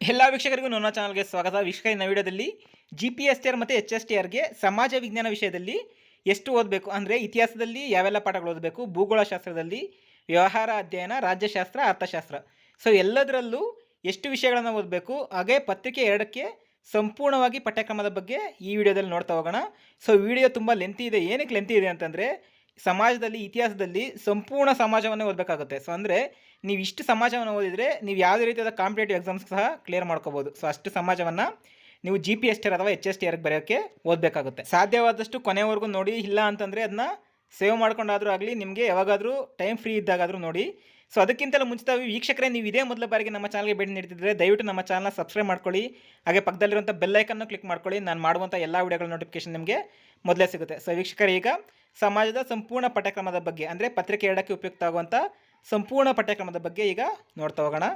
ಎಲ್ಲ ವೀಕ್ಷಕರಿಗೂ ನನ್ನ ಚಾನಲ್ಗೆ ಸ್ವಾಗತ. ವೀಕ್ಷಕರಿನ ವಿಡಿಯೋದಲ್ಲಿ G P S T R ಮತ್ತು ಎಚ್ ಎಸ್ ಟಿ ಆರ್ಗೆ ಸಮಾಜ ವಿಜ್ಞಾನ ವಿಷಯದಲ್ಲಿ ಎಷ್ಟು ಓದಬೇಕು? ಅಂದರೆ ಇತಿಹಾಸದಲ್ಲಿ ಯಾವೆಲ್ಲ ಪಾಠಗಳು ಓದಬೇಕು? ಭೂಗೋಳಶಾಸ್ತ್ರದಲ್ಲಿ ವ್ಯವಹಾರ ಅಧ್ಯಯನ, ರಾಜ್ಯಶಾಸ್ತ್ರ, ಅರ್ಥಶಾಸ್ತ್ರ. ಸೊ ಎಲ್ಲದರಲ್ಲೂ ಎಷ್ಟು ವಿಷಯಗಳನ್ನು ಓದಬೇಕು? ಹಾಗೆ ಪತ್ರಿಕೆ ಎರಡಕ್ಕೆ ಸಂಪೂರ್ಣವಾಗಿ ಪಠ್ಯಕ್ರಮದ ಬಗ್ಗೆ ಈ ವಿಡಿಯೋದಲ್ಲಿ ನೋಡ್ತಾ ಹೋಗೋಣ. ಸೊ ವಿಡಿಯೋ ತುಂಬ ಲೆಂತಿ ಇದೆ. ಏನಕ್ಕೆ ಲೆಂತಿ ಇದೆ ಅಂತಂದರೆ, ಸಮಾಜದಲ್ಲಿ, ಇತಿಹಾಸದಲ್ಲಿ ಸಂಪೂರ್ಣ ಸಮಾಜವನ್ನೇ ಓದಬೇಕಾಗುತ್ತೆ. ಸೊ ಅಂದರೆ ನೀವು ಇಷ್ಟು ಸಮಾಜವನ್ನು ಓದಿದರೆ ನೀವು ಯಾವುದೇ ರೀತಿಯಾದ ಕಾಂಪಿಟೇಟಿವ್ ಎಕ್ಸಾಮ್ಸ್ ಸಹ ಕ್ಲಿಯರ್ ಮಾಡ್ಕೋಬೋದು. ಸೊ ಅಷ್ಟು ಸಮಾಜವನ್ನು ನೀವು ಜಿ ಪಿ ಎಸ್ ಟಿ ಅಥವಾ ಎಚ್ ಎಸ್ ಟಿ ಆರ್ಗೆ ಬರೆಯೋಕ್ಕೆ ಓದಬೇಕಾಗುತ್ತೆ. ಸಾಧ್ಯವಾದಷ್ಟು ಕೊನೆವರೆಗೂ ನೋಡಿ, ಇಲ್ಲ ಅಂತಂದರೆ ಅದನ್ನ ಸೇವ್ ಮಾಡ್ಕೊಂಡಾದರೂ ಆಗಲಿ, ನಿಮಗೆ ಯಾವಾಗಾದರೂ ಟೈಮ್ ಫ್ರೀ ಇದ್ದಾಗಾದರೂ ನೋಡಿ. ಸೊ ಅದಕ್ಕಿಂತಲೂ ಮುಂಚಿತವಾಗಿ ವೀಕ್ಷಕರೇ, ನೀವು ಇದೇ ಮೊದಲ ಬಾರಿಗೆ ನಮ್ಮ ಚಾನಲ್ಗೆ ಭೇಟಿ ನೀಡ್ತಿದ್ರೆ ದಯವಿಟ್ಟು ನಮ್ಮ ಚಾನಲ್ನ ಸಬ್ಸ್ಕ್ರೈಬ್ ಮಾಡ್ಕೊಳ್ಳಿ. ಹಾಗೆ ಪಕ್ಕದಲ್ಲಿರುವಂಥ ಬೆಲ್ಲೈಕನ್ನು ಕ್ಲಿಕ್ ಮಾಡ್ಕೊಳ್ಳಿ. ನಾನು ಮಾಡುವಂಥ ಎಲ್ಲ ವಿಡಿಯೋಗಳ ನೋಟಿಫಿಕೇಶನ್ ನಿಮಗೆ ಮೊದಲೇ ಸಿಗುತ್ತೆ. ಸೊ ವೀಕ್ಷಕರೇ, ಈಗ ಸಮಾಜದ ಸಂಪೂರ್ಣ ಪಠ್ಯಕ್ರಮದ ಬಗ್ಗೆ, ಅಂದರೆ ಪತ್ರಿಕೆ ಎರಡಕ್ಕೆ ಉಪಯುಕ್ತ ಆಗುವಂಥ ಸಂಪೂರ್ಣ ಪಠ್ಯಕ್ರಮದ ಬಗ್ಗೆ ಈಗ ನೋಡ್ತಾ ಹೋಗೋಣ.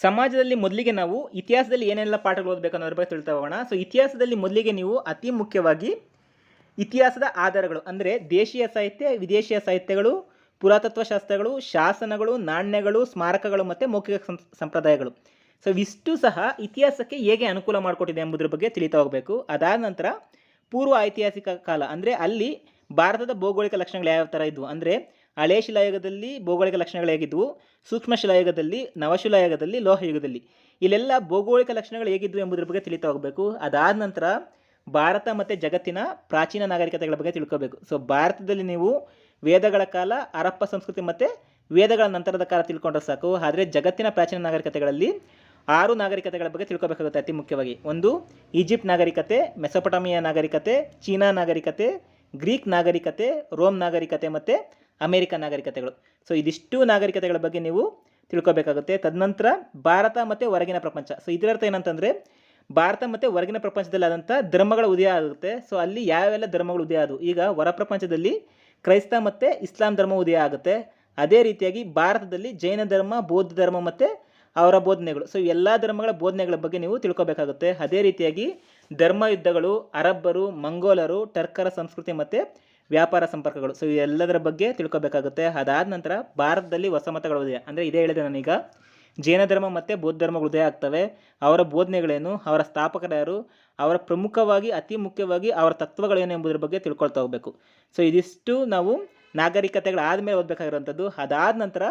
ಸಮಾಜದಲ್ಲಿ ಮೊದಲಿಗೆ ನಾವು ಇತಿಹಾಸದಲ್ಲಿ ಏನೆಲ್ಲ ಪಾಠಗಳು ಓದಬೇಕು ಅನ್ನೋದ್ರ ಬಗ್ಗೆ ತಿಳ್ತಾ ಹೋಗೋಣ. ಸೊ ಇತಿಹಾಸದಲ್ಲಿ ಮೊದಲಿಗೆ ನೀವು ಅತಿ ಮುಖ್ಯವಾಗಿ ಇತಿಹಾಸದ ಆಧಾರಗಳು ಅಂದರೆ ದೇಶೀಯ ಸಾಹಿತ್ಯ, ವಿದೇಶಿಯ ಸಾಹಿತ್ಯಗಳು, ಪುರಾತತ್ವ ಶಾಸ್ತ್ರಗಳು, ಶಾಸನಗಳು, ನಾಣ್ಯಗಳು, ಸ್ಮಾರಕಗಳು ಮತ್ತು ಮೌಖಿಕ ಸಂಪ್ರದಾಯಗಳು. ಸೊ ಇಷ್ಟು ಸಹ ಇತಿಹಾಸಕ್ಕೆ ಹೇಗೆ ಅನುಕೂಲ ಮಾಡಿಕೊಟ್ಟಿದೆ ಎಂಬುದರ ಬಗ್ಗೆ ತಿಳಿತಾ ಹೋಗಬೇಕು. ಅದಾದ ನಂತರ ಪೂರ್ವ ಐತಿಹಾಸಿಕ ಕಾಲ ಅಂದರೆ ಅಲ್ಲಿ ಭಾರತದ ಭೌಗೋಳಿಕ ಲಕ್ಷಣಗಳು ಯಾವ ಥರ ಇದ್ವು ಅಂದರೆ ಹಳೆ ಶಿಲಾಯುಗದಲ್ಲಿ ಭೌಗೋಳಿಕ ಲಕ್ಷಣಗಳು ಹೇಗಿದ್ವು? ಸೂಕ್ಷ್ಮ ಶಿಲಾಯುಗದಲ್ಲಿ ನವಶಿಲಾಯುಗದಲ್ಲಿ ಲೋಹಯುಗದಲ್ಲಿ. ಇಲ್ಲೆಲ್ಲ ಭೌಗೋಳಿಕ ಲಕ್ಷಣಗಳು ಹೇಗಿದ್ವು ಎಂಬುದರ ಬಗ್ಗೆ ತಿಳಿತಾ ಹೋಗಬೇಕು. ಅದಾದ ನಂತರ ಭಾರತ ಮತ್ತು ಜಗತ್ತಿನ ಪ್ರಾಚೀನ ನಾಗರಿಕತೆಗಳ ಬಗ್ಗೆ ತಿಳ್ಕೋಬೇಕು. ಸೊ ಭಾರತದಲ್ಲಿ ನೀವು ವೇದಗಳ ಕಾಲ ಹರಪ್ಪ ಸಂಸ್ಕೃತಿ ಮತ್ತು ವೇದಗಳ ನಂತರದ ಕಾಲ ತಿಳ್ಕೊಂಡ್ರೆ ಸಾಕು. ಆದರೆ ಜಗತ್ತಿನ ಪ್ರಾಚೀನ ನಾಗರಿಕತೆಗಳಲ್ಲಿ ಆರು ನಾಗರಿಕತೆಗಳ ಬಗ್ಗೆ ತಿಳ್ಕೊಬೇಕಾಗುತ್ತೆ ಅತಿ ಮುಖ್ಯವಾಗಿ. ಒಂದು, ಈಜಿಪ್ಟ್ ನಾಗರಿಕತೆ, ಮೆಸೊಪಟಾಮಿಯಾ ನಾಗರಿಕತೆ, ಚೀನಾ ನಾಗರಿಕತೆ, ಗ್ರೀಕ್ ನಾಗರಿಕತೆ, ರೋಮ್ ನಾಗರಿಕತೆ ಮತ್ತು ಅಮೇರಿಕ ನಾಗರಿಕತೆಗಳು. ಸೊ ಇದಿಷ್ಟು ನಾಗರಿಕತೆಗಳ ಬಗ್ಗೆ ನೀವು ತಿಳ್ಕೊಬೇಕಾಗುತ್ತೆ. ತದನಂತರ ಭಾರತ ಮತ್ತು ಹೊರಗಿನ ಪ್ರಪಂಚ. ಸೊ ಇದರರ್ಥ ಏನಂತಂದರೆ, ಭಾರತ ಮತ್ತು ಹೊರಗಿನ ಪ್ರಪಂಚದಲ್ಲಿ ಆದಂಥ ಧರ್ಮಗಳ ಉದಯ ಆಗುತ್ತೆ. ಸೊ ಅಲ್ಲಿ ಯಾವೆಲ್ಲ ಧರ್ಮಗಳು ಉದಯ ಆದವು? ಈಗ ಹೊರ ಪ್ರಪಂಚದಲ್ಲಿ ಕ್ರೈಸ್ತ ಮತ್ತು ಇಸ್ಲಾಂ ಧರ್ಮ ಉದಯ ಆಗುತ್ತೆ. ಅದೇ ರೀತಿಯಾಗಿ ಭಾರತದಲ್ಲಿ ಜೈನ ಧರ್ಮ, ಬೌದ್ಧ ಧರ್ಮ ಮತ್ತು ಅವರ ಬೋಧನೆಗಳು. ಸೊ ಎಲ್ಲ ಧರ್ಮಗಳ ಬೋಧನೆಗಳ ಬಗ್ಗೆ ನೀವು ತಿಳ್ಕೊಬೇಕಾಗುತ್ತೆ. ಅದೇ ರೀತಿಯಾಗಿ ಧರ್ಮ ಯುದ್ಧಗಳು, ಅರಬ್ಬರು, ಮಂಗೋಲರು, ಟರ್ಕರ ಸಂಸ್ಕೃತಿ ಮತ್ತು ವ್ಯಾಪಾರ ಸಂಪರ್ಕಗಳು. ಸೊ ಎಲ್ಲದರ ಬಗ್ಗೆ ತಿಳ್ಕೊಬೇಕಾಗುತ್ತೆ. ಅದಾದ ನಂತರ ಭಾರತದಲ್ಲಿ ಹೊಸ ಮತಗಳು ಉದಯ ಅಂದರೆ ಇದೇ ಹೇಳಿದೆ ನಾನೀಗ. ಜೈನ ಧರ್ಮ ಮತ್ತು ಬೌದ್ಧ ಧರ್ಮಗಳು ಉದಯ ಆಗ್ತವೆ. ಅವರ ಬೋಧನೆಗಳೇನು? ಅವರ ಸ್ಥಾಪಕರು ಯಾರು? ಅವರ ಪ್ರಮುಖವಾಗಿ, ಅತಿ ಮುಖ್ಯವಾಗಿ ಅವರ ತತ್ವಗಳೇನು ಎಂಬುದರ ಬಗ್ಗೆ ತಿಳ್ಕೊಳ್ತಾ ಹೋಗಬೇಕು. ಸೊ ಇದಿಷ್ಟು ನಾವು ನಾಗರಿಕತೆಗಳು ಆದಮೇಲೆ ಓದಬೇಕಾಗಿರುವಂಥದ್ದು. ಅದಾದ ನಂತರ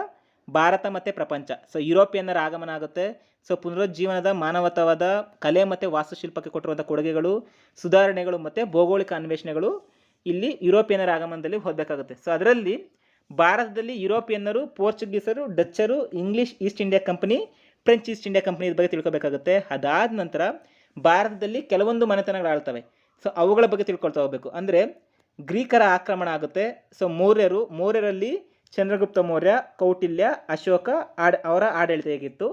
ಭಾರತ ಮತ್ತು ಪ್ರಪಂಚ. ಸೊ ಯುರೋಪಿಯನ್ನರ ಆಗಮನ ಆಗುತ್ತೆ. ಸೊ ಪುನರುಜ್ಜೀವನದ ಮಾನವತಾವಾದ, ಕಲೆ ಮತ್ತು ವಾಸ್ತುಶಿಲ್ಪಕ್ಕೆ ಕೊಟ್ಟಿರುವಂಥ ಕೊಡುಗೆಗಳು, ಸುಧಾರಣೆಗಳು ಮತ್ತು ಭೌಗೋಳಿಕ ಅನ್ವೇಷಣೆಗಳು ಇಲ್ಲಿ ಯುರೋಪಿಯನ್ನರ ಆಗಮನದಲ್ಲಿ ಹೋಗಬೇಕಾಗುತ್ತೆ. ಸೊ ಅದರಲ್ಲಿ ಭಾರತದಲ್ಲಿ ಯುರೋಪಿಯನ್ನರು, ಪೋರ್ಚುಗೀಸರು, ಡಚ್ಚರು, English East India company, French East India company ಬಗ್ಗೆ ತಿಳ್ಕೊಬೇಕಾಗುತ್ತೆ. ಅದಾದ ನಂತರ ಭಾರತದಲ್ಲಿ ಕೆಲವೊಂದು ಮನೆತನಗಳು ಆಳ್ತವೆ ಸೊ ಅವುಗಳ ಬಗ್ಗೆ ತಿಳ್ಕೊಳ್ತಾ ಹೋಗಬೇಕು. ಅಂದರೆ ಗ್ರೀಕರ ಆಕ್ರಮಣ ಆಗುತ್ತೆ. ಸೊ ಮೌರ್ಯರು, ಮೌರ್ಯರಲ್ಲಿ ಚಂದ್ರಗುಪ್ತ ಮೌರ್ಯ, ಕೌಟಿಲ್ಯ, ಅಶೋಕ ಆಡ್, ಅವರ ಆಡಳಿತ ಹೇಗಿತ್ತು?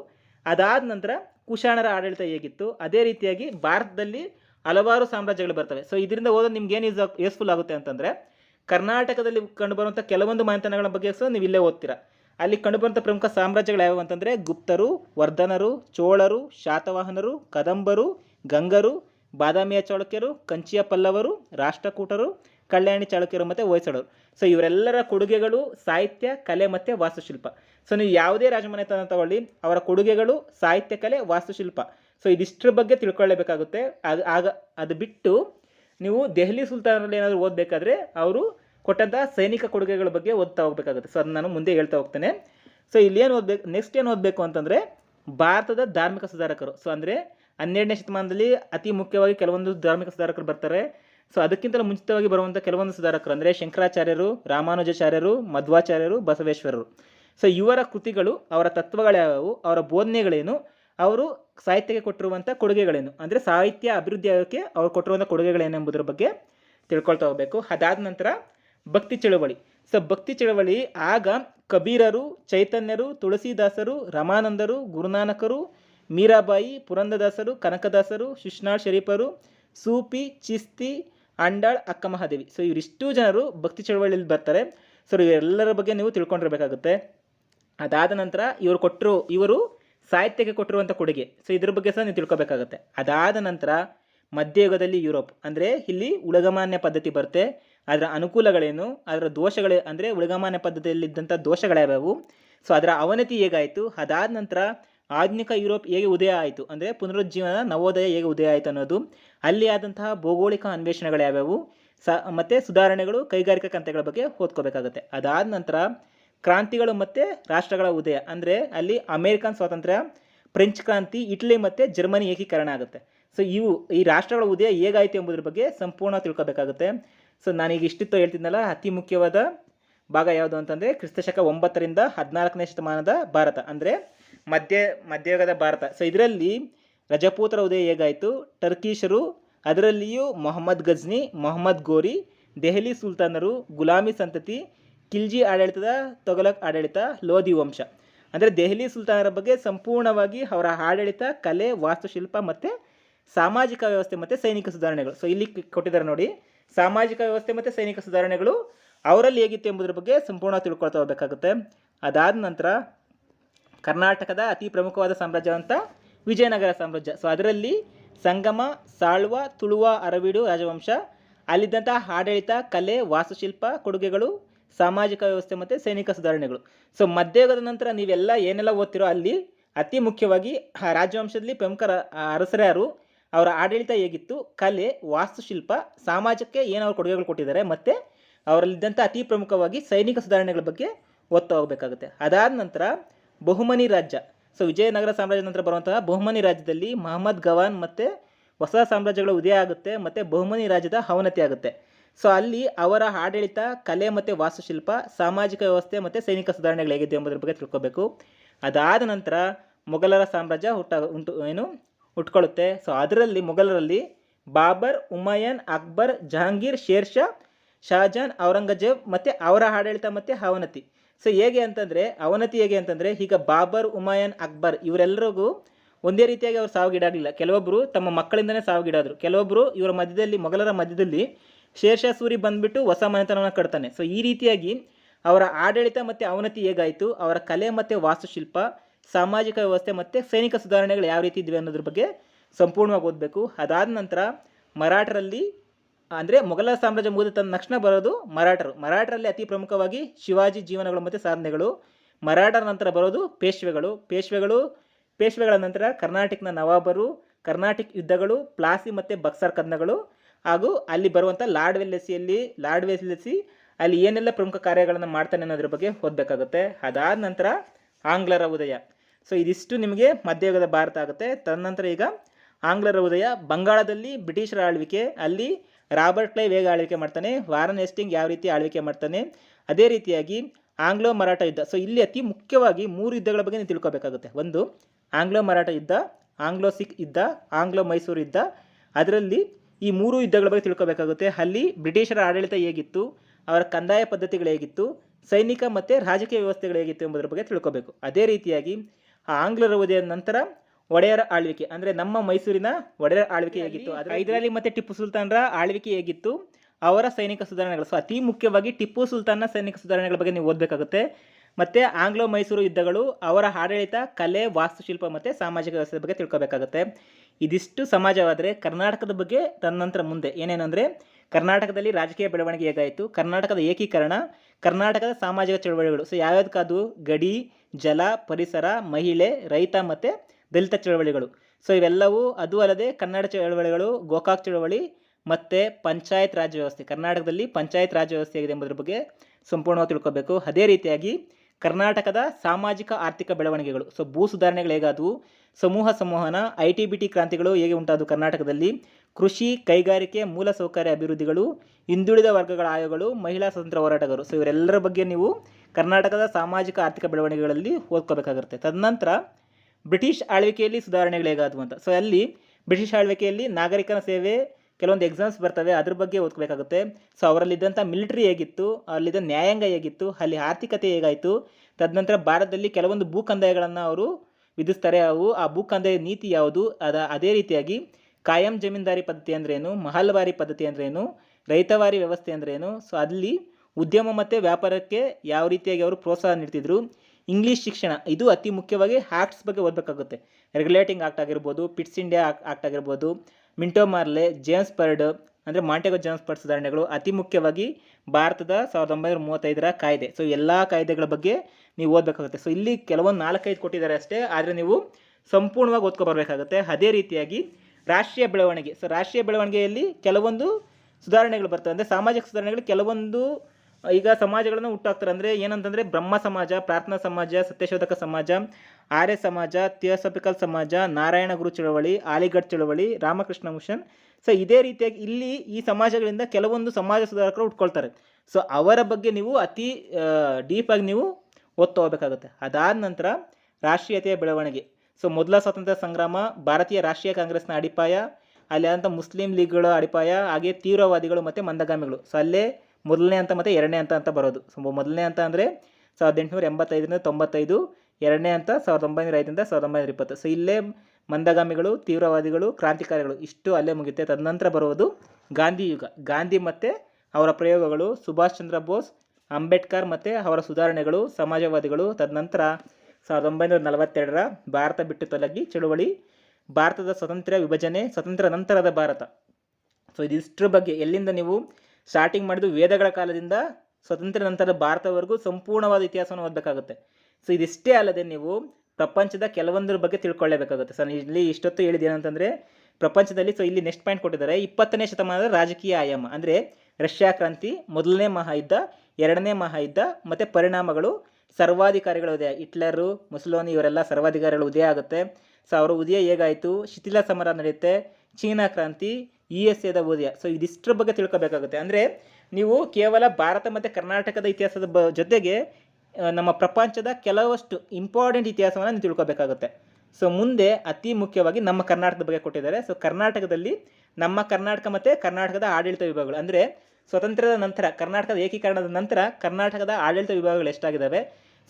ಅದಾದ ನಂತರ ಕುಶಾಣರ ಆಡಳಿತ ಹೇಗಿತ್ತು? ಅದೇ ರೀತಿಯಾಗಿ ಭಾರತದಲ್ಲಿ ಹಲವಾರು ಸಾಮ್ರಾಜ್ಯಗಳು ಬರ್ತವೆ. ಸೊ ಇದರಿಂದ ಓದೋದು ನಿಮ್ಗೆ ಏನು ಯೂಸ್ ಯೂಸ್ಫುಲ್ ಆಗುತ್ತೆ ಅಂತಂದರೆ, ಕರ್ನಾಟಕದಲ್ಲಿ ಕಂಡುಬರುವಂಥ ಕೆಲವೊಂದು ಮನೆತನಗಳ ಬಗ್ಗೆ ಸಹ ನೀವು ಇಲ್ಲೇ ಓದ್ತೀರಾ. ಅಲ್ಲಿ ಕಂಡುಬರುವಂಥ ಪ್ರಮುಖ ಸಾಮ್ರಾಜ್ಯಗಳು ಯಾವುವು ಅಂತಂದರೆ, ಗುಪ್ತರು, ವರ್ಧನರು, ಚೋಳರು, ಶಾತವಾಹನರು, ಕದಂಬರು, ಗಂಗರು, ಬಾದಾಮಿಯ ಚಾಳುಕ್ಯರು, ಕಂಚಿಯ ಪಲ್ಲವರು, ರಾಷ್ಟ್ರಕೂಟರು, ಕಲ್ಯಾಣಿ ಚಾಳುಕ್ಯರು ಮತ್ತು ಹೊಯ್ಸಳರು. ಸೊ ಇವರೆಲ್ಲರ ಕೊಡುಗೆಗಳು ಸಾಹಿತ್ಯ, ಕಲೆ ಮತ್ತು ವಾಸ್ತುಶಿಲ್ಪ. ಸೊ ನೀವು ಯಾವುದೇ ರಾಜಮನೆತನ ತಗೊಳ್ಳಿ, ಅವರ ಕೊಡುಗೆಗಳು ಸಾಹಿತ್ಯ, ಕಲೆ, ವಾಸ್ತುಶಿಲ್ಪ. ಸೊ ಇದಿಷ್ಟರ ಬಗ್ಗೆ ತಿಳ್ಕೊಳ್ಳೇಬೇಕಾಗುತ್ತೆ. ಅದು ಆಗ ಅದು ಬಿಟ್ಟು ನೀವು ದೆಹಲಿ ಸುಲ್ತಾನರಲ್ಲಿ ಏನಾದರೂ ಓದಬೇಕಾದ್ರೆ ಅವರು ಕೊಟ್ಟಂತಹ ಸೈನಿಕ ಕೊಡುಗೆಗಳ ಬಗ್ಗೆ ಓದ್ತಾ ಹೋಗ್ಬೇಕಾಗುತ್ತೆ. ಸೊ ಅದನ್ನ ನಾನು ಮುಂದೆ ಹೇಳ್ತಾ ಹೋಗ್ತೇನೆ. ಸೊ ಇಲ್ಲಿ ಏನು ಓದಬೇಕು ನೆಕ್ಸ್ಟ್ ಏನು ಓದಬೇಕು ಅಂತಂದರೆ ಭಾರತದ ಧಾರ್ಮಿಕ ಸುಧಾರಕರು. ಸೊ ಅಂದರೆ ಹನ್ನೆರಡನೇ ಶತಮಾನದಲ್ಲಿ ಅತಿ ಮುಖ್ಯವಾಗಿ ಕೆಲವೊಂದು ಧಾರ್ಮಿಕ ಸುಧಾರಕರು ಬರ್ತಾರೆ. ಸೊ ಅದಕ್ಕಿಂತಲೂ ಮುಂಚಿತವಾಗಿ ಬರುವಂಥ ಕೆಲವೊಂದು ಸುಧಾರಕರು, ಅಂದರೆ ಶಂಕರಾಚಾರ್ಯರು, ರಾಮಾನುಜಾಚಾರ್ಯರು, ಮಧ್ವಾಚಾರ್ಯರು, ಬಸವೇಶ್ವರರು. ಸೊ ಇವರ ಕೃತಿಗಳು, ಅವರ ತತ್ವಗಳ್ಯಾವು ಅವರ ಬೋಧನೆಗಳೇನು ಅವರು ಸಾಹಿತ್ಯಕ್ಕೆ ಕೊಟ್ಟಿರುವಂಥ ಕೊಡುಗೆಗಳೇನು? ಅಂದರೆ ಸಾಹಿತ್ಯ ಅಭಿವೃದ್ಧಿ ಆಗೋಕ್ಕೆ ಅವ್ರು ಕೊಟ್ಟಿರುವಂಥ ಕೊಡುಗೆಗಳೇನು ಎಂಬುದರ ಬಗ್ಗೆ ತಿಳ್ಕೊಳ್ತಾ ಹೋಗಬೇಕು. ಅದಾದ ನಂತರ ಭಕ್ತಿ ಚಳುವಳಿ. ಸೊ ಭಕ್ತಿ ಚಳುವಳಿ ಆಗ ಕಬೀರರು, ಚೈತನ್ಯರು, ತುಳಸಿದಾಸರು, ರಮಾನಂದರು, ಗುರುನಾನಕರು, ಮೀರಾಬಾಯಿ, ಪುರಂದದಾಸರು, ಕನಕದಾಸರು ಶಿಶ್ನಾಳ್ ಶರೀಫರು, ಸೂಪಿ, ಚಿಸ್ತಿ, ಅಂಡಾಳ್, ಅಕ್ಕ ಮಹಾದೇವಿ. ಸೊ ಇವರಿಷ್ಟು ಜನರು ಭಕ್ತಿ ಚಳುವಳಿಯಲ್ಲಿ ಬರ್ತಾರೆ. ಸೊ ಇವರೆಲ್ಲರ ಬಗ್ಗೆ ನೀವು ತಿಳ್ಕೊಂಡಿರ್ಬೇಕಾಗುತ್ತೆ. ಅದಾದ ನಂತರ ಇವರು ಕೊಟ್ಟರು ಇವರು ಸಾಹಿತ್ಯಕ್ಕೆ ಕೊಟ್ಟಿರುವಂಥ ಕೊಡುಗೆ. ಸೊ ಇದ್ರ ಬಗ್ಗೆ ಸಹ ನೀವು ತಿಳ್ಕೊಬೇಕಾಗುತ್ತೆ. ಅದಾದ ನಂತರ ಮಧ್ಯಯುಗದಲ್ಲಿ ಯುರೋಪ್, ಅಂದರೆ ಇಲ್ಲಿ ಉಳಗಮಾನ್ಯ ಪದ್ಧತಿ ಬರುತ್ತೆ. ಅದರ ಅನುಕೂಲಗಳೇನು? ಅದರ ದೋಷಗಳೇ, ಅಂದರೆ ಉಳಗಮಾನ್ಯ ಪದ್ಧತಿಯಲ್ಲಿದ್ದಂಥ ದೋಷಗಳ್ಯಾವ್ಯಾವು ಸೊ ಅದರ ಅವನತಿ ಹೇಗಾಯಿತು? ಅದಾದ ನಂತರ ಆಧುನಿಕ ಯುರೋಪ್ ಹೇಗೆ ಉದಯ ಆಯಿತು? ಅಂದರೆ ಪುನರುಜ್ಜೀವನ, ನವೋದಯ ಹೇಗೆ ಉದಯ ಆಯಿತು ಅನ್ನೋದು. ಅಲ್ಲಿ ಆದಂತಹ ಭೌಗೋಳಿಕ ಅನ್ವೇಷಣೆಗಳು ಯಾವ್ಯಾವು ಸ, ಮತ್ತು ಸುಧಾರಣೆಗಳು, ಕೈಗಾರಿಕಾ ಕಂತೆಗಳ ಬಗ್ಗೆ ಓದ್ಕೋಬೇಕಾಗುತ್ತೆ. ಅದಾದ ನಂತರ ಕ್ರಾಂತಿಗಳು ಮತ್ತು ರಾಷ್ಟ್ರಗಳ ಉದಯ. ಅಂದರೆ ಅಲ್ಲಿ ಅಮೇರಿಕನ್ ಸ್ವಾತಂತ್ರ್ಯ, ಫ್ರೆಂಚ್ ಕ್ರಾಂತಿ, ಇಟಲಿ ಮತ್ತು ಜರ್ಮನಿ ಏಕೀಕರಣ ಆಗುತ್ತೆ. ಸೊ ಇವು ಈ ರಾಷ್ಟ್ರಗಳ ಉದಯ ಹೇಗಾಯಿತು ಎಂಬುದ್ರ ಬಗ್ಗೆ ಸಂಪೂರ್ಣ ತಿಳ್ಕೊಬೇಕಾಗುತ್ತೆ. ಸೊ ನಾನೀಗ ಇಷ್ಟಿತ್ತು ಹೇಳ್ತಿದ್ನಲ್ಲ, ಅತಿ ಮುಖ್ಯವಾದ ಭಾಗ ಯಾವುದು ಅಂತಂದರೆ ಕ್ರಿಸ್ತಶಕ ಒಂಬತ್ತರಿಂದ ಹದಿನಾಲ್ಕನೇ ಶತಮಾನದ ಭಾರತ. ಅಂದರೆ ಮಧ್ಯ, ಮಧ್ಯಯುಗದ ಭಾರತ. ಸೊ ಇದರಲ್ಲಿ ರಜಪೂತರ ಉದಯ ಹೇಗಾಯಿತು? ಟರ್ಕಿಷರು ಅದರಲ್ಲಿಯೂ ಮೊಹಮ್ಮದ್ ಗಜ್ನಿ, ಮೊಹಮ್ಮದ್ ಗೋರಿ, ದೆಹಲಿ ಸುಲ್ತಾನರು, ಗುಲಾಮಿ ಸಂತತಿ ಖಿಲ್ಜಿ ಆಡಳಿತದ ತೊಗಲಕ್ ಆಡಳಿತ ಲೋಧಿ ವಂಶ. ಅಂದರೆ ದೆಹಲಿ ಸುಲ್ತಾನರ ಬಗ್ಗೆ ಸಂಪೂರ್ಣವಾಗಿ ಅವರ ಆಡಳಿತ, ಕಲೆ, ವಾಸ್ತುಶಿಲ್ಪ ಮತ್ತು ಸಾಮಾಜಿಕ ವ್ಯವಸ್ಥೆ ಮತ್ತು ಸೈನಿಕ ಸುಧಾರಣೆಗಳು. ಸೊ ಇಲ್ಲಿ ಕೊಟ್ಟಿದ್ದಾರೆ ನೋಡಿ, ಸಾಮಾಜಿಕ ವ್ಯವಸ್ಥೆ ಮತ್ತು ಸೈನಿಕ ಸುಧಾರಣೆಗಳು ಅವರಲ್ಲಿ ಹೇಗಿತ್ತು ಎಂಬುದರ ಬಗ್ಗೆ ಸಂಪೂರ್ಣ ತಿಳ್ಕೊಳ್ತಾ ಹೋಗಬೇಕಾಗುತ್ತೆ. ಅದಾದ ನಂತರ ಕರ್ನಾಟಕದ ಅತಿ ಪ್ರಮುಖವಾದ ಸಾಮ್ರಾಜ್ಯ ಅಂತ ವಿಜಯನಗರ ಸಾಮ್ರಾಜ್ಯ. ಸೊ ಅದರಲ್ಲಿ ಸಂಗಮ, ಸಾಳ್ವ, ತುಳುವ, ಅರವಿಡು ರಾಜವಂಶ ಅಲ್ಲಿದ್ದಂಥ ಆಡಳಿತ, ಕಲೆ, ವಾಸ್ತುಶಿಲ್ಪ, ಕೊಡುಗೆಗಳು ಸಾಮಾಜಿಕ ವ್ಯವಸ್ಥೆ ಮತ್ತು ಸೈನಿಕ ಸುಧಾರಣೆಗಳು. ಸೊ ಮಧ್ಯಯುಗದ ನಂತರ ನೀವೆಲ್ಲ ಏನೆಲ್ಲ ಓದ್ತಿರೋ ಅಲ್ಲಿ ಅತಿ ಮುಖ್ಯವಾಗಿ ಆ ರಾಜವಂಶದಲ್ಲಿ ಪ್ರಮುಖ ಅರಸರ್ಯಾರು ಅವರ ಆಡಳಿತ ಹೇಗಿತ್ತು? ಕಲೆ, ವಾಸ್ತುಶಿಲ್ಪ, ಸಮಾಜಕ್ಕೆ ಏನು ಅವ್ರು ಕೊಡುಗೆಗಳು ಕೊಟ್ಟಿದ್ದಾರೆ? ಮತ್ತು ಅವರಲ್ಲಿದ್ದಂಥ ಅತಿ ಪ್ರಮುಖವಾಗಿ ಸೈನಿಕ ಸುಧಾರಣೆಗಳ ಬಗ್ಗೆ ಒತ್ತು ಹೋಗಬೇಕಾಗುತ್ತೆ. ಅದಾದ ನಂತರ ಬಹುಮನಿ ರಾಜ್ಯ. ಸೊ ವಿಜಯನಗರ ಸಾಮ್ರಾಜ್ಯದ ನಂತರ ಬರುವಂತಹ ಬಹುಮನಿ ರಾಜ್ಯದಲ್ಲಿ ಮಹಮ್ಮದ್ ಗವಾನ್ ಮತ್ತು ಹೊಸ ಸಾಮ್ರಾಜ್ಯಗಳ ಉದಯ ಆಗುತ್ತೆ, ಮತ್ತು ಬಹುಮನಿ ರಾಜ್ಯದ ಅವನತಿ ಆಗುತ್ತೆ. ಸೊ ಅಲ್ಲಿ ಅವರ ಆಡಳಿತ, ಕಲೆ ಮತ್ತು ವಾಸ್ತುಶಿಲ್ಪ, ಸಾಮಾಜಿಕ ವ್ಯವಸ್ಥೆ ಮತ್ತು ಸೈನಿಕ ಸುಧಾರಣೆಗಳು ಹೇಗಿದೆ ಎಂಬುದರ ಬಗ್ಗೆ ತಿಳ್ಕೊಬೇಕು. ಅದಾದ ನಂತರ ಮೊಘಲರ ಸಾಮ್ರಾಜ್ಯ ಹುಟ್ಟ, ಉಂಟು, ಏನು ಹುಟ್ಕೊಳ್ಳುತ್ತೆ ಸೊ ಅದರಲ್ಲಿ ಮೊಘಲರಲ್ಲಿ ಬಾಬರ್, ಉಮಾಯನ್, ಅಕ್ಬರ್, ಜಹಾಂಗೀರ್ ಶೇರ್ ಶಾ ಶಹಜಾನ್ ಔರಂಗಜೇಬ್ ಮತ್ತು ಅವರ ಆಡಳಿತ ಮತ್ತು ಅವನತಿ. ಸೊ ಹೇಗೆ ಅಂತಂದರೆ, ಅವನತಿ ಹೇಗೆ ಅಂತಂದರೆ, ಈಗ ಬಾಬರ್, ಉಮಾಯನ್, ಅಕ್ಬರ್ ಇವರೆಲ್ಲರಿಗೂ ಒಂದೇ ರೀತಿಯಾಗಿ ಅವ್ರು ಸಾವಿಗೀಡಾಗಲಿಲ್ಲ. ಕೆಲವೊಬ್ಬರು ತಮ್ಮ ಮಕ್ಕಳಿಂದನೇ ಸಾವಿಗೀಡಾದರು. ಕೆಲವೊಬ್ಬರು ಇವರ ಮಧ್ಯದಲ್ಲಿ, ಮೊಘಲರ ಮಧ್ಯದಲ್ಲಿ ಶೇರ್ಷಾ ಸೂರಿ ಬಂದ್ಬಿಟ್ಟು ಹೊಸ ಮನೆತನವನ್ನು ಕಟ್ತಾನೆ. ಸೊ ಈ ರೀತಿಯಾಗಿ ಅವರ ಆಡಳಿತ ಮತ್ತು ಅವನತಿ ಹೇಗಾಯಿತು? ಅವರ ಕಲೆ ಮತ್ತು ವಾಸ್ತುಶಿಲ್ಪ, ಸಾಮಾಜಿಕ ವ್ಯವಸ್ಥೆ ಮತ್ತು ಸೈನಿಕ ಸುಧಾರಣೆಗಳು ಯಾವ ರೀತಿ ಇದ್ವಿ ಅನ್ನೋದ್ರ ಬಗ್ಗೆ ಸಂಪೂರ್ಣವಾಗಿ ಓದಬೇಕು. ಅದಾದ ನಂತರ ಮರಾಠರಲ್ಲಿ, ಅಂದರೆ ಮೊಘಲ ಸಾಮ್ರಾಜ್ಯ ಮುಗಿದ ತನ್ನ ತಕ್ಷಣ ಬರೋದು ಮರಾಠರು. ಮರಾಠರಲ್ಲಿ ಅತಿ ಪ್ರಮುಖವಾಗಿ ಶಿವಾಜಿ ಜೀವನಗಳು ಮತ್ತು ಸಾಧನೆಗಳು. ಮರಾಠರ ನಂತರ ಬರೋದು ಪೇಶ್ವೆಗಳು. ಪೇಶ್ವೆಗಳು, ಪೇಶ್ವೆಗಳ ನಂತರ ಕರ್ನಾಟಕನ ನವಾಬರು, ಕರ್ನಾಟಕ ಯುದ್ಧಗಳು, ಪ್ಲಾಸಿ ಮತ್ತು ಬಕ್ಸರ್ ಕದನಗಳು ಹಾಗೂ ಅಲ್ಲಿ ಬರುವಂಥ ಲಾರ್ಡ್ ವೆಲ್ಲೆಸಿಯಲ್ಲಿ, ಲಾರ್ಡ್ ವೆಲ್ಲೆಸಿ ಅಲ್ಲಿ ಏನೆಲ್ಲ ಪ್ರಮುಖ ಕಾರ್ಯಗಳನ್ನು ಮಾಡ್ತಾನೆ ಅನ್ನೋದ್ರ ಬಗ್ಗೆ ಓದಬೇಕಾಗುತ್ತೆ. ಅದಾದ ನಂತರ ಆಂಗ್ಲರ ಉದಯ. ಸೊ ಇದಿಷ್ಟು ನಿಮಗೆ ಮಧ್ಯಯುಗದ ಭಾರತ ಆಗುತ್ತೆ. ತದನಂತರ ಈಗ ಆಂಗ್ಲರ ಉದಯ. ಬಂಗಾಳದಲ್ಲಿ ಬ್ರಿಟಿಷರ ಆಳ್ವಿಕೆ, ಅಲ್ಲಿ ರಾಬರ್ಟ್ ಕ್ಲೈ ವೇಗ ಆಳ್ವಿಕೆ ಮಾಡ್ತಾನೆ, ವಾರನ್ ಎಸ್ಟಿಂಗ್ ಯಾವ ರೀತಿ ಆಳ್ವಿಕೆ ಮಾಡ್ತಾನೆ, ಅದೇ ರೀತಿಯಾಗಿ ಆಂಗ್ಲೋ ಮರಾಠ ಯುದ್ಧ. ಸೊ ಇಲ್ಲಿ ಅತಿ ಮುಖ್ಯವಾಗಿ ಮೂರು ಯುದ್ಧಗಳ ಬಗ್ಗೆ ನೀವು ತಿಳ್ಕೊಬೇಕಾಗುತ್ತೆ. ಒಂದು, ಆಂಗ್ಲೋ ಮರಾಠ ಯುದ್ಧ, ಆಂಗ್ಲೋ ಸಿಖ್ ಯುದ್ಧ, ಆಂಗ್ಲೋ ಮೈಸೂರು ಯುದ್ಧ. ಅದರಲ್ಲಿ ಈ ಮೂರು ಯುದ್ಧಗಳ ಬಗ್ಗೆ ತಿಳ್ಕೊಬೇಕಾಗುತ್ತೆ. ಅಲ್ಲಿ ಬ್ರಿಟಿಷರ ಆಡಳಿತ ಹೇಗಿತ್ತು, ಅವರ ಕಂದಾಯ ಪದ್ಧತಿಗಳು ಹೇಗಿತ್ತು, ಸೈನಿಕ ಮತ್ತು ರಾಜಕೀಯ ವ್ಯವಸ್ಥೆಗಳು ಹೇಗಿತ್ತು ಎಂಬುದರ ಬಗ್ಗೆ ತಿಳ್ಕೊಬೇಕು. ಅದೇ ರೀತಿಯಾಗಿ ಆಂಗ್ಲರ ವಧೆಯ ನಂತರ ಒಡೆಯರ ಆಳ್ವಿಕೆ, ಅಂದರೆ ನಮ್ಮ ಮೈಸೂರಿನ ಒಡೆಯರ ಆಳ್ವಿಕೆ ಹೇಗಿತ್ತು, ಅದರ ಇದರಲ್ಲಿ ಮತ್ತೆ ಟಿಪ್ಪು ಸುಲ್ತಾನರ ಆಳ್ವಿಕೆ ಹೇಗಿತ್ತು, ಅವರ ಸೈನಿಕ ಸುಧಾರಣೆಗಳು. ಸೊ ಅತಿ ಮುಖ್ಯವಾಗಿ ಟಿಪ್ಪು ಸುಲ್ತಾನ್ನ ಸೈನಿಕ ಸುಧಾರಣೆಗಳ ಬಗ್ಗೆ ನೀವು ಓದಬೇಕಾಗುತ್ತೆ. ಮತ್ತು ಆಂಗ್ಲೋ ಮೈಸೂರು ಯುದ್ಧಗಳು ಅವರ ಆಡಳಿತ, ಕಲೆ, ವಾಸ್ತುಶಿಲ್ಪ ಮತ್ತು ಸಾಮಾಜಿಕ ವ್ಯವಸ್ಥೆ ಬಗ್ಗೆ ತಿಳ್ಕೊಬೇಕಾಗುತ್ತೆ. ಇದಿಷ್ಟು ಸಮಾಜವಾದರೆ ಕರ್ನಾಟಕದ ಬಗ್ಗೆ ತನ್ನಂತರ ಮುಂದೆ. ಏನೇನೆಂದರೆ ಕರ್ನಾಟಕದಲ್ಲಿ ರಾಜಕೀಯ ಬೆಳವಣಿಗೆ ಹೇಗಾಯಿತು? ಕರ್ನಾಟಕದ ಏಕೀಕರಣ, ಕರ್ನಾಟಕದ ಸಾಮಾಜಿಕ ಚಳವಳಿಗಳು. ಸೊ ಯಾವ್ಯಾವ್ದಕ್ಕದು ಗಡಿ, ಜಲ, ಪರಿಸರ, ಮಹಿಳೆ, ರೈತ ಮತ್ತು ದಲಿತ ಚಳವಳಿಗಳು. ಸೊ ಇವೆಲ್ಲವೂ ಅದು ಅಲ್ಲದೆ ಕನ್ನಡ ಚಳವಳಿಗಳು, ಗೋಕಾಕ್ ಚಳವಳಿ ಮತ್ತು ಪಂಚಾಯತ್ ರಾಜ್ ವ್ಯವಸ್ಥೆ. ಕರ್ನಾಟಕದಲ್ಲಿ ಪಂಚಾಯತ್ ರಾಜ್ ವ್ಯವಸ್ಥೆ ಆಗಿದೆ ಎಂಬುದರ ಬಗ್ಗೆ ಸಂಪೂರ್ಣವಾಗಿ ತಿಳ್ಕೊಬೇಕು. ಅದೇ ರೀತಿಯಾಗಿ ಕರ್ನಾಟಕದ ಸಾಮಾಜಿಕ ಆರ್ಥಿಕ ಬೆಳವಣಿಗೆಗಳು. ಸೊ ಭೂ ಸುಧಾರಣೆಗಳು ಹೇಗಾದವು? ಸಮೂಹ ಸಂವಹನ ಐ ಟಿ ಬಿ ಟಿ ಕ್ರಾಂತಿಗಳು ಹೇಗೆ ಉಂಟಾದವು ಕರ್ನಾಟಕದಲ್ಲಿ? ಕೃಷಿ, ಕೈಗಾರಿಕೆ ಮೂಲಸೌಕರ್ಯ ಅಭಿವೃದ್ಧಿಗಳು, ಹಿಂದುಳಿದ ವರ್ಗಗಳ ಆಯೋಗಗಳು, ಮಹಿಳಾ ಸ್ವತಂತ್ರ ಹೋರಾಟಗಾರರು. ಸೊ ಇವರೆಲ್ಲರ ಬಗ್ಗೆ ನೀವು ಕರ್ನಾಟಕದ ಸಾಮಾಜಿಕ ಆರ್ಥಿಕ ಬೆಳವಣಿಗೆಗಳಲ್ಲಿ ಓದ್ಕೋಬೇಕಾಗಿರುತ್ತೆ. ತದನಂತರ ಬ್ರಿಟಿಷ್ ಆಳ್ವಿಕೆಯಲ್ಲಿ ಸುಧಾರಣೆಗಳು ಹೇಗಾದವು ಅಂತ. ಸೊ ಅಲ್ಲಿ ಬ್ರಿಟಿಷ್ ಆಳ್ವಿಕೆಯಲ್ಲಿ ನಾಗರಿಕನ ಸೇವೆ ಕೆಲವೊಂದು ಎಕ್ಸಾಮ್ಸ್ ಬರ್ತವೆ, ಅದ್ರ ಬಗ್ಗೆ ಓದ್ಕೋಬೇಕಾಗುತ್ತೆ. ಸೊ ಅವರಲ್ಲಿದ್ದಂಥ ಮಿಲಿಟರಿ ಹೇಗಿತ್ತು ಅಲ್ಲಿದ್ದ ನ್ಯಾಯಾಂಗ ಹೇಗಿತ್ತು, ಅಲ್ಲಿ ಆರ್ಥಿಕತೆ ಹೇಗಾಯಿತು, ತದನಂತರ ಭಾರತದಲ್ಲಿ ಕೆಲವೊಂದು ಭೂ ಕಂದಾಯಗಳನ್ನು ಅವರು ವಿಧಿಸ್ತಾರೆ. ಅವು, ಆ ಭೂ ಕಂದಾಯ ನೀತಿ ಯಾವುದು, ಅದ ಅದೇ ರೀತಿಯಾಗಿ ಕಾಯಂ ಜಮೀನ್ದಾರಿ ಪದ್ಧತಿ ಅಂದ್ರೇನು ಮಹಲ್ವಾರಿ ಪದ್ಧತಿ ಅಂದ್ರೇನು ರೈತವಾರಿ ವ್ಯವಸ್ಥೆ ಅಂದ್ರೇನು ಸೊ ಅಲ್ಲಿ ಉದ್ಯಮ ಮತ್ತು ವ್ಯಾಪಾರಕ್ಕೆ ಯಾವ ರೀತಿಯಾಗಿ ಅವರು ಪ್ರೋತ್ಸಾಹ ನೀಡ್ತಿದ್ರು. ಇಂಗ್ಲೀಷ್ ಶಿಕ್ಷಣ, ಇದು ಅತಿ ಮುಖ್ಯವಾಗಿ ಆ್ಯಕ್ಟ್ಸ್ ಬಗ್ಗೆ ಓದಬೇಕಾಗುತ್ತೆ. ರೆಗ್ಯುಲೇಟಿಂಗ್ ಆಕ್ಟ್ ಆಗಿರ್ಬೋದು ಪಿಟ್ಸ್ ಇಂಡಿಯಾ ಆಕ್ಟ್ ಆಗಿರ್ಬೋದು ಮಿಂಟೋ ಮಾರ್ಲೆ, ಜೇಮ್ಸ್ ಪರ್ಡ್, ಅಂದರೆ ಮಾಂಟೆಗೋ ಪರ್ಡ್ ಸುಧಾರಣೆಗಳು ಅತಿ ಮುಖ್ಯವಾಗಿ ಭಾರತದ ಸಾವಿರದ ಒಂಬೈನೂರ ಮೂವತ್ತೈದರ ಕಾಯ್ದೆ. ಸೊ ಎಲ್ಲ ಕಾಯ್ದೆಗಳ ಬಗ್ಗೆ ನೀವು ಓದಬೇಕಾಗುತ್ತೆ. ಸೊ ಇಲ್ಲಿ ಕೆಲವೊಂದು ನಾಲ್ಕೈದು ಕೊಟ್ಟಿದ್ದಾರೆ ಅಷ್ಟೇ. ಆದರೆ ನೀವು ಸಂಪೂರ್ಣವಾಗಿ ಓದ್ಕೊಬರ್ಬೇಕಾಗುತ್ತೆ ಅದೇ ರೀತಿಯಾಗಿ ರಾಷ್ಟ್ರೀಯ ಬೆಳವಣಿಗೆ. ಸೊ ರಾಷ್ಟ್ರೀಯ ಬೆಳವಣಿಗೆಯಲ್ಲಿ ಕೆಲವೊಂದು ಸುಧಾರಣೆಗಳು ಬರ್ತವೆ. ಅಂದರೆ ಸಾಮಾಜಿಕ ಸುಧಾರಣೆಗಳು ಕೆಲವೊಂದು ಈಗ ಸಮಾಜಗಳನ್ನು ಹುಟ್ಟಾಕ್ತಾರೆ. ಅಂದರೆ ಏನಂತಂದರೆ ಬ್ರಹ್ಮ ಸಮಾಜ, ಪ್ರಾರ್ಥನಾ ಸಮಾಜ, ಸತ್ಯಶೋಧಕ ಸಮಾಜ, ಆರ್ಯ ಸಮಾಜ, ಥಿಯೋಸಫಿಕಲ್ ಸಮಾಜ, ನಾರಾಯಣ ಗುರು ಚಳವಳಿ, ಆಲಿಗಢ್ ಚಳವಳಿ, ರಾಮಕೃಷ್ಣ ಮಿಷನ್. ಸೊ ಇದೇ ರೀತಿಯಾಗಿ ಇಲ್ಲಿ ಈ ಸಮಾಜಗಳಿಂದ ಕೆಲವೊಂದು ಸಮಾಜ ಸುಧಾರಕರು ಉಟ್ಕೊಳ್ತಾರೆ ಸೊ ಅವರ ಬಗ್ಗೆ ನೀವು ಅತಿ ಡೀಪಾಗಿ ನೀವು ಒತ್ತು ಹೋಗ್ಬೇಕಾಗುತ್ತೆ. ಅದಾದ ನಂತರ ರಾಷ್ಟ್ರೀಯತೆಯ ಬೆಳವಣಿಗೆ. ಸೊ ಮೊದಲ ಸ್ವಾತಂತ್ರ್ಯ ಸಂಗ್ರಾಮ, ಭಾರತೀಯ ರಾಷ್ಟ್ರೀಯ ಕಾಂಗ್ರೆಸ್ನ ಅಡಿಪಾಯ ಅಲ್ಲಿ ಆದಂಥ ಮುಸ್ಲಿಂ ಲೀಗ್ಗಳ ಅಡಿಪಾಯ, ಹಾಗೆ ತೀವ್ರವಾದಿಗಳು ಮತ್ತು ಮಂದಗಾಮಿಗಳು. ಸೊ ಅಲ್ಲೇ ಮೊದಲನೇ ಹಂತ ಮತ್ತು ಎರಡನೇ ಹಂತ ಅಂತ ಬರೋದು. ಸೊ ಮೊದಲನೇ ಹಂತ ಅಂದರೆ ಸಾವಿರದ ಎಂಟುನೂರ ಎಂಬತ್ತೈದರಿಂದ ತೊಂಬತ್ತೈದು, ಎರಡನೇ ಹಂತ ಸಾವಿರದ ಒಂಬೈನೂರ ಐದರಿಂದ ಸಾವಿರದ ಒಂಬೈನೂರ ಇಪ್ಪತ್ತು. ಸೊ ಇಲ್ಲೇ ಮಂದಗಾಮಿಗಳು, ತೀವ್ರವಾದಿಗಳು, ಕ್ರಾಂತಿಕಾರಿಗಳು, ಇಷ್ಟು ಅಲ್ಲೇ ಮುಗಿಯುತ್ತೆ. ತದನಂತರ ಬರುವುದು ಗಾಂಧಿ ಯುಗ. ಗಾಂಧಿ ಮತ್ತು ಅವರ ಪ್ರಯೋಗಗಳು, ಸುಭಾಷ್ ಚಂದ್ರ ಬೋಸ್, ಅಂಬೇಡ್ಕರ್ ಮತ್ತು ಅವರ ಸುಧಾರಣೆಗಳು, ಸಮಾಜವಾದಿಗಳು, ತದನಂತರ ಸಾವಿರದ ಒಂಬೈನೂರ ನಲವತ್ತೆರಡರ ಭಾರತ ಬಿಟ್ಟು ತೊಲಗಿ ಚಳುವಳಿ, ಭಾರತದ ಸ್ವತಂತ್ರ ವಿಭಜನೆ ಸ್ವತಂತ್ರ ನಂತರದ ಭಾರತ. ಸೊ ಇದಿಷ್ಟರ ಬಗ್ಗೆ ಎಲ್ಲಿಂದ ನೀವು ಸ್ಟಾರ್ಟಿಂಗ್ ಮಾಡಿದ್ದು ವೇದಗಳ ಕಾಲದಿಂದ ಸ್ವತಂತ್ರ ನಂತರದ ಭಾರತವರೆಗೂ ಸಂಪೂರ್ಣವಾದ ಇತಿಹಾಸವನ್ನು ಓದಬೇಕಾಗುತ್ತೆ. ಸೊ ಇದಿಷ್ಟೇ ಅಲ್ಲದೆ ನೀವು ಪ್ರಪಂಚದ ಕೆಲವೊಂದರ ಬಗ್ಗೆ ತಿಳ್ಕೊಳ್ಳೇಬೇಕಾಗುತ್ತೆ. ಸರ್ ಇಲ್ಲಿ ಇಷ್ಟೊತ್ತು ಹೇಳಿದ ಏನಂತಂದರೆ ಪ್ರಪಂಚದಲ್ಲಿ ಸೊ ಇಲ್ಲಿ ನೆಕ್ಸ್ಟ್ ಪಾಯಿಂಟ್ ಕೊಟ್ಟಿದ್ದಾರೆ. ಇಪ್ಪತ್ತನೇ ಶತಮಾನದ ರಾಜಕೀಯ ಆಯಾಮ. ಅಂದರೆ ರಷ್ಯಾ ಕ್ರಾಂತಿ, ಮೊದಲನೇ ಮಹಾಯುದ್ಧ, ಎರಡನೇ ಮಹಾಯುದ್ಧ, ಮತ್ತು ಪರಿಣಾಮಗಳು ಸರ್ವಾಧಿಕಾರಿಗಳ ಉದಯ. ಹಿಟ್ಲರು, ಮುಸ್ಲೋನಿ ಇವರೆಲ್ಲ ಸರ್ವಾಧಿಕಾರಿಗಳ ಉದಯ ಆಗುತ್ತೆ. ಸೊ ಅವರ ಉದಯ ಹೇಗಾಯಿತು? ಶಿಥಿಲ ಸಮರ ನಡೆಯುತ್ತೆ. ಚೀನಾ ಕ್ರಾಂತಿ ಇ ಎಸ್ ಎದ ಓದಿಯ. ಸೊ ಇದಿಷ್ಟರ ಬಗ್ಗೆ ತಿಳ್ಕೊಬೇಕಾಗುತ್ತೆ. ಅಂದರೆ, ನೀವು ಕೇವಲ ಭಾರತ ಮತ್ತು ಕರ್ನಾಟಕದ ಇತಿಹಾಸದ ಬ, ಜೊತೆಗೆ ನಮ್ಮ ಪ್ರಪಂಚದ ಕೆಲವಷ್ಟು ಇಂಪಾರ್ಟೆಂಟ್ ಇತಿಹಾಸವನ್ನು ನೀವು ತಿಳ್ಕೊಬೇಕಾಗುತ್ತೆ. ಸೊ ಮುಂದೆ ಅತಿ ಮುಖ್ಯವಾಗಿ ನಮ್ಮ ಕರ್ನಾಟಕದ ಬಗ್ಗೆ ಕೊಟ್ಟಿದ್ದಾರೆ. ಸೊ ಕರ್ನಾಟಕದಲ್ಲಿ ನಮ್ಮ ಕರ್ನಾಟಕ ಮತ್ತು ಕರ್ನಾಟಕದ ಆಡಳಿತ ವಿಭಾಗಗಳು. ಅಂದರೆ ಸ್ವತಂತ್ರದ ನಂತರ, ಕರ್ನಾಟಕದ ಏಕೀಕರಣದ ನಂತರ ಕರ್ನಾಟಕದ ಆಡಳಿತ ವಿಭಾಗಗಳು ಎಷ್ಟಾಗಿದ್ದಾವೆ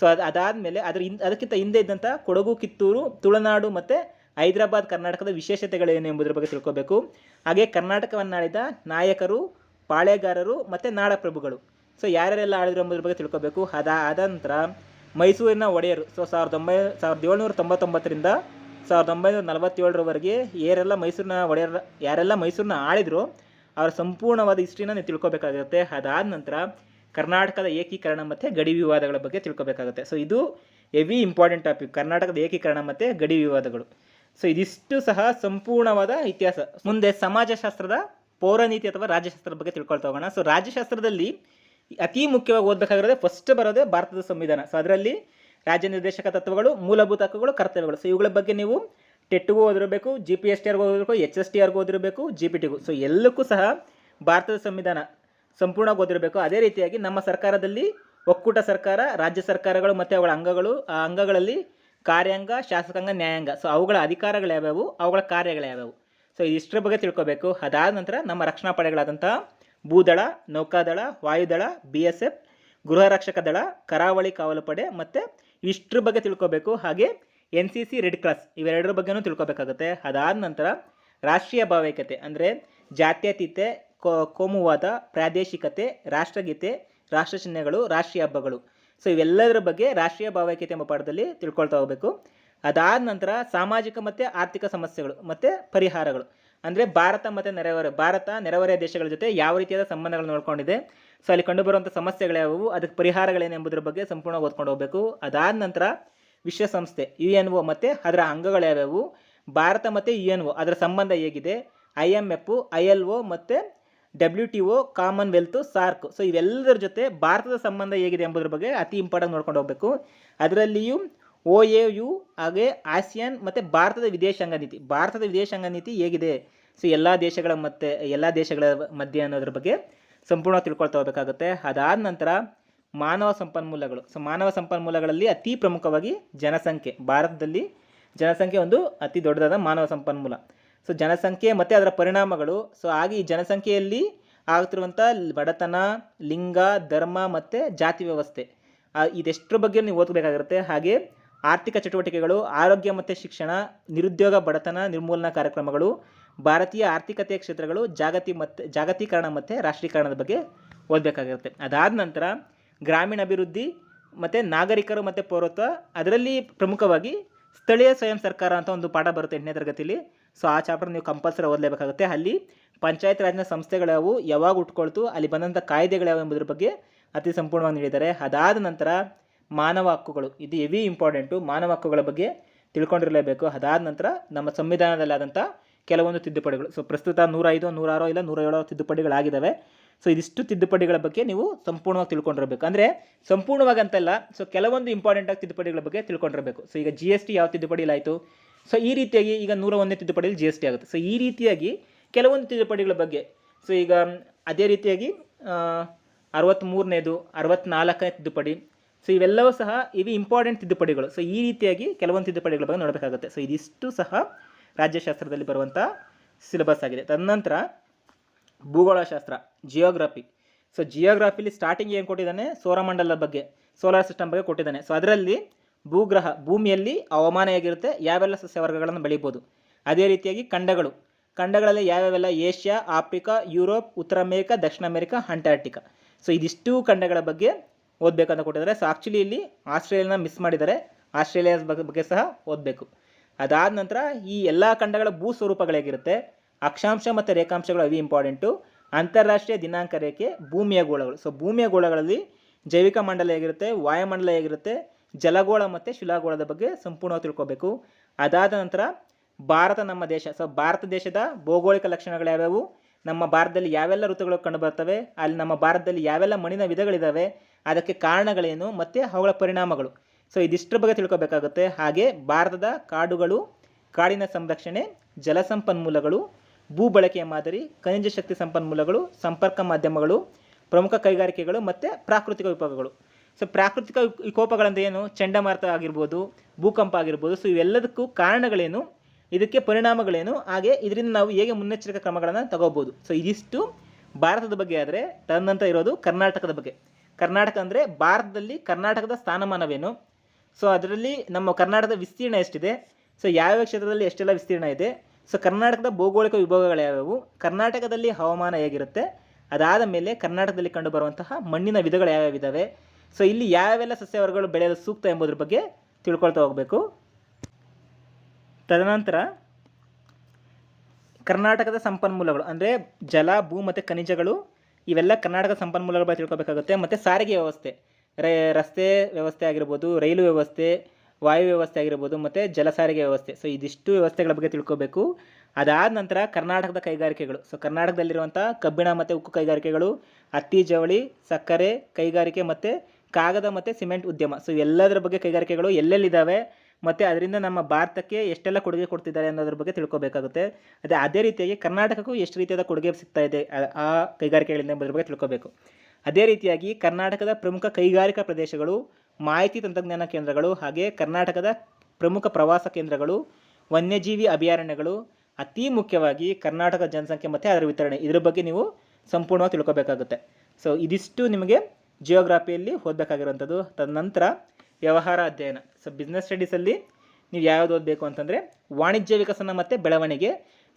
ಸೊ ಅದು, ಅದಾದಮೇಲೆ ಅದ್ರ ಇನ್, ಅದಕ್ಕಿಂತ ಹಿಂದೆ ಇದ್ದಂಥ ಕೊಡಗು, ಕಿತ್ತೂರು, ತುಳುನಾಡು ಮತ್ತು ಹೈದರಾಬಾದ್ ಕರ್ನಾಟಕದ ವಿಶೇಷತೆಗಳೇನು ಎಂಬುದರ ಬಗ್ಗೆ ತಿಳ್ಕೊಬೇಕು. ಹಾಗೆ ಕರ್ನಾಟಕವನ್ನಾಳಿದ ನಾಯಕರು, ಪಾಳೆಗಾರರು ಮತ್ತು ನಾಡಪ್ರಭುಗಳು. ಸೊ ಯಾರ್ಯಾರೆಲ್ಲ ಆಳಿದ್ರು ಎಂಬುದ್ರ ಬಗ್ಗೆ ತಿಳ್ಕೊಬೇಕು. ಅದ ಆದ ನಂತರ ಮೈಸೂರಿನ ಒಡೆಯರು ಸೊ ಸಾವಿರದ ಒಂಬೈ, ಸಾವಿರದ ಏಳ್ನೂರ ತೊಂಬತ್ತೊಂಬತ್ತರಿಂದ ಸಾವಿರದ ಒಂಬೈನೂರ ನಲವತ್ತೇಳರವರೆಗೆ ಯಾರೆಲ್ಲ ಮೈಸೂರಿನ ಒಡೆಯರ, ಯಾರೆಲ್ಲ ಮೈಸೂರನ್ನ ಆಳಿದ್ರು, ಅವರ ಸಂಪೂರ್ಣವಾದ ಹಿಸ್ಟ್ರಿನ ನೀವು ತಿಳ್ಕೊಬೇಕಾಗುತ್ತೆ ಅದಾದ ನಂತರ ಕರ್ನಾಟಕದ ಏಕೀಕರಣ ಮತ್ತು ಗಡಿ ವಿವಾದಗಳ ಬಗ್ಗೆ ತಿಳ್ಕೊಬೇಕಾಗುತ್ತೆ. ಸೊ ಇದು ಹೆವಿ ಇಂಪಾರ್ಟೆಂಟ್ ಟಾಪಿಕ್. ಕರ್ನಾಟಕದ ಏಕೀಕರಣ ಮತ್ತು ಗಡಿ ವಿವಾದಗಳು. ಸೊ ಇದಿಷ್ಟು ಸಹ ಸಂಪೂರ್ಣವಾದ ಇತಿಹಾಸ. ಮುಂದೆ ಸಮಾಜಶಾಸ್ತ್ರದ ಪೌರನೀತಿ ಅಥವಾ ರಾಜ್ಯಶಾಸ್ತ್ರದ ಬಗ್ಗೆ ತಿಳ್ಕೊಳ್ತಾ ಹೋಗೋಣ. ಸೊ ರಾಜ್ಯಶಾಸ್ತ್ರದಲ್ಲಿ ಅತಿ ಮುಖ್ಯವಾಗಿ ಓದಬೇಕಾಗಿರೋದೆ ಫಸ್ಟ್ ಬರೋದೇ ಭಾರತದ ಸಂವಿಧಾನ. ಸೊ ಅದರಲ್ಲಿ ರಾಜ್ಯ ನಿರ್ದೇಶಕ ತತ್ವಗಳು, ಮೂಲಭೂತ ಹಕ್ಕುಗಳು, ಕರ್ತವ್ಯಗಳು. ಸೊ ಇವುಗಳ ಬಗ್ಗೆ ನೀವು ಟೆಟ್ಗೂ ಓದಿರಬೇಕು ಜಿ ಪಿ ಎಸ್ ಟಿ ಆರ್ಗೂ ಓದಿರಬೇಕು ಎಚ್ ಎಸ್ ಟಿ ಆರ್ಗೂ ಓದಿರಬೇಕು ಜಿ ಪಿ ಟಿಗೂ ಸೊ ಎಲ್ಲಕ್ಕೂ ಸಹ ಭಾರತದ ಸಂವಿಧಾನ ಸಂಪೂರ್ಣವಾಗಿ ಓದಿರಬೇಕು. ಅದೇ ರೀತಿಯಾಗಿ ನಮ್ಮ ಸರ್ಕಾರದಲ್ಲಿ ಒಕ್ಕೂಟ ಸರ್ಕಾರ, ರಾಜ್ಯ ಸರ್ಕಾರಗಳು ಮತ್ತು ಅವುಗಳ ಅಂಗಗಳು, ಆ ಅಂಗಗಳಲ್ಲಿ ಕಾರ್ಯಾಂಗ, ಶಾಸಕಾಂಗ, ನ್ಯಾಯಾಂಗ. ಸೊ ಅವುಗಳ ಅಧಿಕಾರಗಳು ಯಾವ್ಯಾವು? ಅವುಗಳ ಕಾರ್ಯಗಳು ಯಾವ್ಯಾವು? ಸೊ ಇಷ್ಟರ ಬಗ್ಗೆ ತಿಳ್ಕೊಬೇಕು. ಅದಾದ ನಂತರ ನಮ್ಮ ರಕ್ಷಣಾ ಪಡೆಗಳಾದಂಥ ಭೂದಳ, ನೌಕಾದಳ, ವಾಯುದಳ, ಬಿ ಎಸ್ ಎಫ್, ಗೃಹ ರಕ್ಷಕ ದಳ, ಕರಾವಳಿ ಕಾವಲು ಪಡೆ ಮತ್ತು ಇಷ್ಟರ ಬಗ್ಗೆ ತಿಳ್ಕೊಬೇಕು. ಹಾಗೆ N C C, red cross ಇವೆರಡರ ಬಗ್ಗೆನೂ ತಿಳ್ಕೊಬೇಕಾಗುತ್ತೆ. ಅದಾದ ನಂತರ ರಾಷ್ಟ್ರೀಯ ಭಾವೈಕ್ಯತೆ ಅಂದರೆ ಜಾತ್ಯತೀತೆ ಕೋಮುವಾದ, ಪ್ರಾದೇಶಿಕತೆ, ರಾಷ್ಟ್ರಗೀತೆ ರಾಷ್ಟ್ರ ಚಿಹ್ನೆಗಳು ರಾಷ್ಟ್ರೀಯ ಹಬ್ಬಗಳು. ಸೊ ಇವೆಲ್ಲದರ ಬಗ್ಗೆ ರಾಷ್ಟ್ರೀಯ ಭಾವೈಕ್ಯತೆ ಎಂಬ ಪಾಠದಲ್ಲಿ ತಿಳ್ಕೊಳ್ತಾ ಹೋಗಬೇಕು. ಅದಾದ ನಂತರ ಸಾಮಾಜಿಕ ಮತ್ತು ಆರ್ಥಿಕ ಸಮಸ್ಯೆಗಳು ಮತ್ತು ಪರಿಹಾರಗಳು. ಅಂದರೆ ಭಾರತ ಮತ್ತು ನೆರೆಹೊರೆ, ಭಾರತ ನೆರೆಹೊರೆಯ ದೇಶಗಳ ಜೊತೆ ಯಾವ ರೀತಿಯಾದ ಸಂಬಂಧಗಳನ್ನು ನೋಡ್ಕೊಂಡಿದೆ. ಸೊ ಅಲ್ಲಿ ಕಂಡುಬರುವಂಥ ಸಮಸ್ಯೆಗಳ್ಯಾವು ಅದಕ್ಕೆ ಪರಿಹಾರಗಳೇನು ಎಂಬುದರ ಬಗ್ಗೆ ಸಂಪೂರ್ಣ ಓದ್ಕೊಂಡು ಹೋಗಬೇಕು. ಅದಾದ ನಂತರ ವಿಶ್ವಸಂಸ್ಥೆ ಯು ಎನ್ ಒ ಮತ್ತು ಅದರ ಅಂಗಗಳು ಯಾವ್ಯಾವು, ಭಾರತ ಮತ್ತು ಯು ಎನ್ ಒ ಅದರ ಸಂಬಂಧ ಹೇಗಿದೆ, I M F, I L O ಮತ್ತು W T O commonwealth SAARC so ಇವೆಲ್ಲದರ ಜೊತೆ ಭಾರತದ ಸಂಬಂಧ ಹೇಗಿದೆ ಎಂಬುದರ ಬಗ್ಗೆ ಅತಿ ಇಂಪಾರ್ಟೆಂಟ್ ನೋಡ್ಕೊಂಡು ಹೋಗಬೇಕು. ಅದರಲ್ಲಿಯೂ ಒ ಎ ಯು ಹಾಗೆ ಆಸಿಯಾನ್ ಮತ್ತು ಭಾರತದ ವಿದೇಶಾಂಗ ನೀತಿ. ಭಾರತದ ವಿದೇಶಾಂಗ ನೀತಿ ಹೇಗಿದೆ? ಸೊ ಎಲ್ಲ ದೇಶಗಳ ಮತ್ತೆ, ಎಲ್ಲ ದೇಶಗಳ ಮಧ್ಯೆ ಅನ್ನೋದ್ರ ಬಗ್ಗೆ ಸಂಪೂರ್ಣ ತಿಳ್ಕೊಳ್ತಾ ಹೋಗಬೇಕಾಗುತ್ತೆ. ಅದಾದ ನಂತರ ಮಾನವ ಸಂಪನ್ಮೂಲಗಳು. ಸೊ ಮಾನವ ಸಂಪನ್ಮೂಲಗಳಲ್ಲಿ ಅತಿ ಪ್ರಮುಖವಾಗಿ ಜನಸಂಖ್ಯೆ. ಭಾರತದಲ್ಲಿ ಜನಸಂಖ್ಯೆ ಒಂದು ಅತಿ ದೊಡ್ಡದಾದ ಮಾನವ ಸಂಪನ್ಮೂಲ. ಸೊ ಜನಸಂಖ್ಯೆ ಮತ್ತು ಅದರ ಪರಿಣಾಮಗಳು. ಸೊ ಹಾಗೆ ಈ ಜನಸಂಖ್ಯೆಯಲ್ಲಿ ಆಗ್ತಿರುವಂಥ ಬಡತನ, ಲಿಂಗ, ಧರ್ಮ ಮತ್ತು ಜಾತಿ ವ್ಯವಸ್ಥೆ. ಇದೆಷ್ಟರ ಬಗ್ಗೆ ನೀವು ಓದಬೇಕಾಗಿರುತ್ತೆ ಹಾಗೆ ಆರ್ಥಿಕ ಚಟುವಟಿಕೆಗಳು, ಆರೋಗ್ಯ ಮತ್ತು ಶಿಕ್ಷಣ, ನಿರುದ್ಯೋಗ, ಬಡತನ, ನಿರ್ಮೂಲನಾ ಕಾರ್ಯಕ್ರಮಗಳು, ಭಾರತೀಯ ಆರ್ಥಿಕತೆಯ ಕ್ಷೇತ್ರಗಳು, ಜಾಗತಿ ಮತ್ತು, ಜಾಗತೀಕರಣ ಮತ್ತು ರಾಷ್ಟ್ರೀಕರಣದ ಬಗ್ಗೆ ಓದಬೇಕಾಗಿರುತ್ತೆ. ಅದಾದ ನಂತರ ಗ್ರಾಮೀಣ ಅಭಿವೃದ್ಧಿ ಮತ್ತು ನಾಗರಿಕರು ಮತ್ತು ಪೌರತ್ವ, ಅದರಲ್ಲಿ ಪ್ರಮುಖವಾಗಿ ಸ್ಥಳೀಯ ಸ್ವಯಂ ಸರ್ಕಾರ ಅಂತ ಒಂದು ಪಾಠ ಬರುತ್ತೆ ಎಂಟನೇ ತರಗತಿಲಿ. ಸೊ ಆ ಚಾಪ್ಟರ್ ನೀವು ಕಂಪಲ್ಸರಿ ಓದಲೇಬೇಕಾಗುತ್ತೆ. ಅಲ್ಲಿ ಪಂಚಾಯತ್ ರಾಜ್ನ ಸಂಸ್ಥೆಗಳ್ಯಾವು ಯಾವಾಗ ಉಟ್ಕೊಳ್ತು, ಅಲ್ಲಿ ಬಂದಂಥ ಕಾಯ್ದೆಗಳ್ಯಾವು ಎಂಬುದ್ರ ಬಗ್ಗೆ ಅತಿ ಸಂಪೂರ್ಣವಾಗಿ ನೀಡಿದ್ದಾರೆ. ಅದಾದ ನಂತರ ಮಾನವ ಹಕ್ಕುಗಳು, ಇದು ಹೆವಿ ಇಂಪಾರ್ಟೆಂಟು ಮಾನವ ಹಕ್ಕುಗಳ ಬಗ್ಗೆ ತಿಳ್ಕೊಂಡಿರಲೇಬೇಕು. ಅದಾದ ನಂತರ ನಮ್ಮ ಸಂವಿಧಾನದಲ್ಲಿ ಆದಂಥ ಕೆಲವೊಂದು ತಿದ್ದುಪಡಿಗಳು. ಸೊ ಪ್ರಸ್ತುತ ನೂರೈದು, ನೂರಾರೋ ಇಲ್ಲ ನೂರೇಳೋ ತಿದ್ದುಪಡಿಗಳಾಗಿದ್ದಾವೆ ಸೊ ಇದಿಷ್ಟು ತಿದ್ದುಪಡಿಗಳ ಬಗ್ಗೆ ನೀವು ಸಂಪೂರ್ಣವಾಗಿ ತಿಳ್ಕೊಂಡಿರಬೇಕು. ಅಂದರೆ ಸಂಪೂರ್ಣವಾಗಿ ಅಂತಲ್ಲ ಸೊ ಕೆಲವೊಂದು ಇಂಪಾರ್ಟೆಂಟ್ ಆಗಿ ತಿದ್ದುಪಡಿಗಳ ಬಗ್ಗೆ ತಿಳ್ಕೊಂಡಿರಬೇಕು. ಸೊ ಈಗ ಜಿ ಎಸ್ ಟಿ ಯಾವ ಸೊ ಈ ರೀತಿಯಾಗಿ ಈಗ ನೂರ ಒಂದನೇ ತಿದ್ದುಪಡಿಯಲ್ಲಿ ಜಿ ಎಸ್ ಆಗುತ್ತೆ. ಸೊ ಈ ರೀತಿಯಾಗಿ ಕೆಲವೊಂದು ತಿದ್ದುಪಡಿಗಳ ಬಗ್ಗೆ ಸೊ ಈಗ ಅದೇ ರೀತಿಯಾಗಿ ಅರವತ್ತ್ಮೂರನೇದು ಅರವತ್ತ್ನಾಲ್ಕನೇ ತಿದ್ದುಪಡಿ ಸೊ ಇವೆಲ್ಲವೂ ಸಹ ಇವು ಇಂಪಾರ್ಟೆಂಟ್ ತಿದ್ದುಪಡಿಗಳು. ಸೊ ಈ ರೀತಿಯಾಗಿ ಕೆಲವೊಂದು ತಿದ್ದುಪಡಿಗಳ ಬಗ್ಗೆ ನೋಡಬೇಕಾಗುತ್ತೆ. ಸೊ ಇದಿಷ್ಟು ಸಹ ರಾಜ್ಯಶಾಸ್ತ್ರದಲ್ಲಿ ಬರುವಂಥ ಸಿಲೆಬಸ್ ಆಗಿದೆ. ತದನಂತರ ಭೂಗೋಳಶಾಸ್ತ್ರ ಜಿಯೋಗ್ರಫಿ ಸೊ ಜಿಯೋಗ್ರಫಿಲಿ ಸ್ಟಾರ್ಟಿಂಗ್ ಏನು ಕೊಟ್ಟಿದ್ದಾನೆ? ಸೌರಮಂಡಲದ ಬಗ್ಗೆ ಸೋಲಾರ್ ಸಿಸ್ಟಮ್ ಬಗ್ಗೆ ಕೊಟ್ಟಿದ್ದಾನೆ. ಸೊ ಅದರಲ್ಲಿ ಭೂಗ್ರಹ ಭೂಮಿಯಲ್ಲಿ ಹವಾಮಾನ ಹೇಗಿರುತ್ತೆ, ಯಾವೆಲ್ಲ ಸಸ್ಯವರ್ಗಗಳನ್ನು ಬೆಳಿಬೋದು. ಅದೇ ರೀತಿಯಾಗಿ ಖಂಡಗಳು. ಖಂಡಗಳಲ್ಲಿ ಯಾವ್ಯಾವೆಲ್ಲ ಏಷ್ಯಾ, ಆಫ್ರಿಕಾ, ಯುರೋಪ್, ಉತ್ತರ ಅಮೇರಿಕಾ, ದಕ್ಷಿಣ ಅಮೆರಿಕಾ ಅಂಟಾರ್ಟಿಕಾ ಸೊ ಇದಿಷ್ಟು ಖಂಡಗಳ ಬಗ್ಗೆ ಓದಬೇಕಂತ ಕೊಟ್ಟಿದ್ದಾರೆ. ಸೊ ಆ್ಯಕ್ಚುಲಿ ಇಲ್ಲಿ ಆಸ್ಟ್ರೇಲಿಯಾನ ಮಿಸ್ ಮಾಡಿದ್ದಾರೆ. ಆಸ್ಟ್ರೇಲಿಯಾ ಬಗ್ಗೆ ಸಹ ಓದಬೇಕು. ಅದಾದ ನಂತರ ಈ ಎಲ್ಲ ಖಂಡಗಳ ಭೂ ಸ್ವರೂಪಗಳೇಗಿರುತ್ತೆ ಅಕ್ಷಾಂಶ ಮತ್ತು ರೇಖಾಂಶಗಳು ಅವಿ ಇಂಪಾರ್ಟೆಂಟು ಅಂತಾರಾಷ್ಟ್ರೀಯ ದಿನಾಂಕ ರೇಖೆ ಭೂಮಿಯ ಗೋಳಗಳು. ಸೊ ಭೂಮಿಯ ಗೋಳಗಳಲ್ಲಿ ಜೈವಿಕ ಮಂಡಲ ಹೇಗಿರುತ್ತೆ? ವಾಯುಮಂಡಲ ಹೇಗಿರುತ್ತೆ? ಜಲಗೋಳ ಮತ್ತು ಶಿಲಾಗೋಳದ ಬಗ್ಗೆ ಸಂಪೂರ್ಣವಾಗಿ ತಿಳ್ಕೋಬೇಕು. ಅದಾದ ನಂತರ ಭಾರತ ನಮ್ಮ ದೇಶ. ಸೊ ಭಾರತ ದೇಶದ ಭೌಗೋಳಿಕ ಲಕ್ಷಣಗಳು ಯಾವ್ಯಾವು? ನಮ್ಮ ಭಾರತದಲ್ಲಿ ಯಾವೆಲ್ಲ ಋತುಗಳು ಕಂಡುಬರ್ತವೆ ಅಲ್ಲಿ ನಮ್ಮ ಭಾರತದಲ್ಲಿ ಯಾವೆಲ್ಲ ಮಣ್ಣಿನ ವಿಧಗಳಿದ್ದಾವೆ ಅದಕ್ಕೆ ಕಾರಣಗಳೇನು? ಮತ್ತು ಅವುಗಳ ಪರಿಣಾಮಗಳು. ಸೊ ಇದಿಷ್ಟರ ಬಗ್ಗೆ ತಿಳ್ಕೊಬೇಕಾಗುತ್ತೆ. ಹಾಗೆ ಭಾರತದ ಕಾಡುಗಳು, ಕಾಡಿನ ಸಂರಕ್ಷಣೆ, ಜಲಸಂಪನ್ಮೂಲಗಳು, ಭೂ ಬಳಕೆಯ ಮಾದರಿ, ಖನಿಜ ಶಕ್ತಿ ಸಂಪನ್ಮೂಲಗಳು, ಸಂಪರ್ಕ ಮಾಧ್ಯಮಗಳು, ಪ್ರಮುಖ ಕೈಗಾರಿಕೆಗಳು ಮತ್ತು ಪ್ರಾಕೃತಿಕ ವಿಭಾಗಗಳು. ಸೊ ಪ್ರಾಕೃತಿಕ ವಿಕ್- ವಿಕೋಪಗಳಂದ್ರೆ ಏನು? ಚಂಡಮಾರುತ ಆಗಿರ್ಬೋದು, ಭೂಕಂಪ ಆಗಿರ್ಬೋದು. ಸೊ ಇವೆಲ್ಲದಕ್ಕೂ ಕಾರಣಗಳೇನು? ಇದಕ್ಕೆ ಪರಿಣಾಮಗಳೇನು? ಹಾಗೆ ಇದರಿಂದ ನಾವು ಹೇಗೆ ಮುನ್ನೆಚ್ಚರಿಕೆ ಕ್ರಮಗಳನ್ನು ತಗೋಬೋದು? ಸೊ ಇದಿಷ್ಟು ಭಾರತದ ಬಗ್ಗೆ ಆದರೆ ತದನಂತರ ಇರೋದು ಕರ್ನಾಟಕದ ಬಗ್ಗೆ. ಕರ್ನಾಟಕ ಅಂದರೆ ಭಾರತದಲ್ಲಿ ಕರ್ನಾಟಕದ ಸ್ಥಾನಮಾನವೇನು? ಸೊ ಅದರಲ್ಲಿ ನಮ್ಮ ಕರ್ನಾಟಕದ ವಿಸ್ತೀರ್ಣ ಎಷ್ಟಿದೆ? ಸೊ ಯಾವ್ಯಾವ ಕ್ಷೇತ್ರದಲ್ಲಿ ಎಷ್ಟೆಲ್ಲ ವಿಸ್ತೀರ್ಣ ಇದೆ? ಸೊ ಕರ್ನಾಟಕದ ಭೌಗೋಳಿಕ ವಿಭಾಗಗಳು ಯಾವ್ಯಾವು ಕರ್ನಾಟಕದಲ್ಲಿ ಹವಾಮಾನ ಹೇಗಿರುತ್ತೆ? ಅದಾದ ಮೇಲೆ ಕರ್ನಾಟಕದಲ್ಲಿ ಕಂಡುಬರುವಂತಹ ಮಣ್ಣಿನ ವಿಧಗಳು ಯಾವ್ಯಾವಿದ್ದಾವೆ ಸೊ ಇಲ್ಲಿ ಯಾವೆಲ್ಲ ಸಸ್ಯವರ್ಗಗಳು ಬೆಳೆಯಲು ಸೂಕ್ತ ಎಂಬುದ್ರ ಬಗ್ಗೆ ತಿಳ್ಕೊಳ್ತಾ ಹೋಗಬೇಕು. ತದನಂತರ ಕರ್ನಾಟಕದ ಸಂಪನ್ಮೂಲಗಳು, ಅಂದರೆ ಜಲ, ಭೂ ಮತ್ತು ಖನಿಜಗಳು, ಇವೆಲ್ಲ ಕರ್ನಾಟಕದ ಸಂಪನ್ಮೂಲಗಳ ಬಗ್ಗೆ ತಿಳ್ಕೊಬೇಕಾಗುತ್ತೆ. ಮತ್ತು ಸಾರಿಗೆ ವ್ಯವಸ್ಥೆ ರಸ್ತೆ ವ್ಯವಸ್ಥೆ ಆಗಿರ್ಬೋದು, ರೈಲು ವ್ಯವಸ್ಥೆ, ವಾಯು ವ್ಯವಸ್ಥೆ ಆಗಿರ್ಬೋದು, ಮತ್ತು ಜಲ ಸಾರಿಗೆ ವ್ಯವಸ್ಥೆ. ಸೊ ಇದಿಷ್ಟು ವ್ಯವಸ್ಥೆಗಳ ಬಗ್ಗೆ ತಿಳ್ಕೊಬೇಕು. ಅದಾದ ನಂತರ ಕರ್ನಾಟಕದ ಕೈಗಾರಿಕೆಗಳು. ಸೊ ಕರ್ನಾಟಕದಲ್ಲಿರುವಂಥ ಕಬ್ಬಿಣ ಮತ್ತು ಉಕ್ಕು ಕೈಗಾರಿಕೆಗಳು, ಹತ್ತಿ, ಜವಳಿ, ಸಕ್ಕರೆ, ಕೈಗಾರಿಕೆ ಮತ್ತು ಕಾಗದ ಮತ್ತು ಸಿಮೆಂಟ್ ಉದ್ಯಮ. ಸೊ ಎಲ್ಲದರ ಬಗ್ಗೆ ಕೈಗಾರಿಕೆಗಳು ಎಲ್ಲೆಲ್ಲಿದ್ದಾವೆ ಮತ್ತು ಅದರಿಂದ ನಮ್ಮ ಭಾರತಕ್ಕೆ ಎಷ್ಟೆಲ್ಲ ಕೊಡುಗೆ ಕೊಡ್ತಿದ್ದಾರೆ ಅನ್ನೋದ್ರ ಬಗ್ಗೆ ತಿಳ್ಕೊಬೇಕಾಗುತ್ತೆ. ಅದೇ ಅದೇ ರೀತಿಯಾಗಿ ಕರ್ನಾಟಕಕ್ಕೂ ಎಷ್ಟು ರೀತಿಯಾದ ಕೊಡುಗೆ ಸಿಗ್ತಾ ಇದೆ ಆ- ಕೈಗಾರಿಕೆಗಳಿಂದ ಎಂಬುದ್ರ ಬಗ್ಗೆ ತಿಳ್ಕೊಬೇಕು. ಅದೇ ರೀತಿಯಾಗಿ ಕರ್ನಾಟಕದ ಪ್ರಮುಖ ಕೈಗಾರಿಕಾ ಪ್ರದೇಶಗಳು, ಮಾಹಿತಿ ತಂತ್ರಜ್ಞಾನ ಕೇಂದ್ರಗಳು ಹಾಗೆ ಕರ್ನಾಟಕದ ಪ್ರಮುಖ ಪ್ರವಾಸ ಕೇಂದ್ರಗಳು, ವನ್ಯಜೀವಿ ಅಭಯಾರಣ್ಯಗಳು, ಅತಿ ಮುಖ್ಯವಾಗಿ ಕರ್ನಾಟಕ ಜನಸಂಖ್ಯೆ ಮತ್ತು ಅದರ ವಿತರಣೆ. ಇದರ ಬಗ್ಗೆ ನೀವು ಸಂಪೂರ್ಣವಾಗಿ ತಿಳ್ಕೊಬೇಕಾಗುತ್ತೆ. ಸೊ ಇದಿಷ್ಟು ನಿಮಗೆ ಜಿಯೋಗ್ರಫಿಯಲ್ಲಿ ಓದಬೇಕಾಗಿರುವಂಥದ್ದು. ತದನಂತರ ವ್ಯವಹಾರ ಅಧ್ಯಯನ. ಸೊ ಬಿಸ್ನೆಸ್ ಸ್ಟಡೀಸಲ್ಲಿ ನೀವು ಯಾವ್ದು ಓದಬೇಕು ಅಂತಂದರೆ ವಾಣಿಜ್ಯ ವಿಕಸನ ಮತ್ತು ಬೆಳವಣಿಗೆ.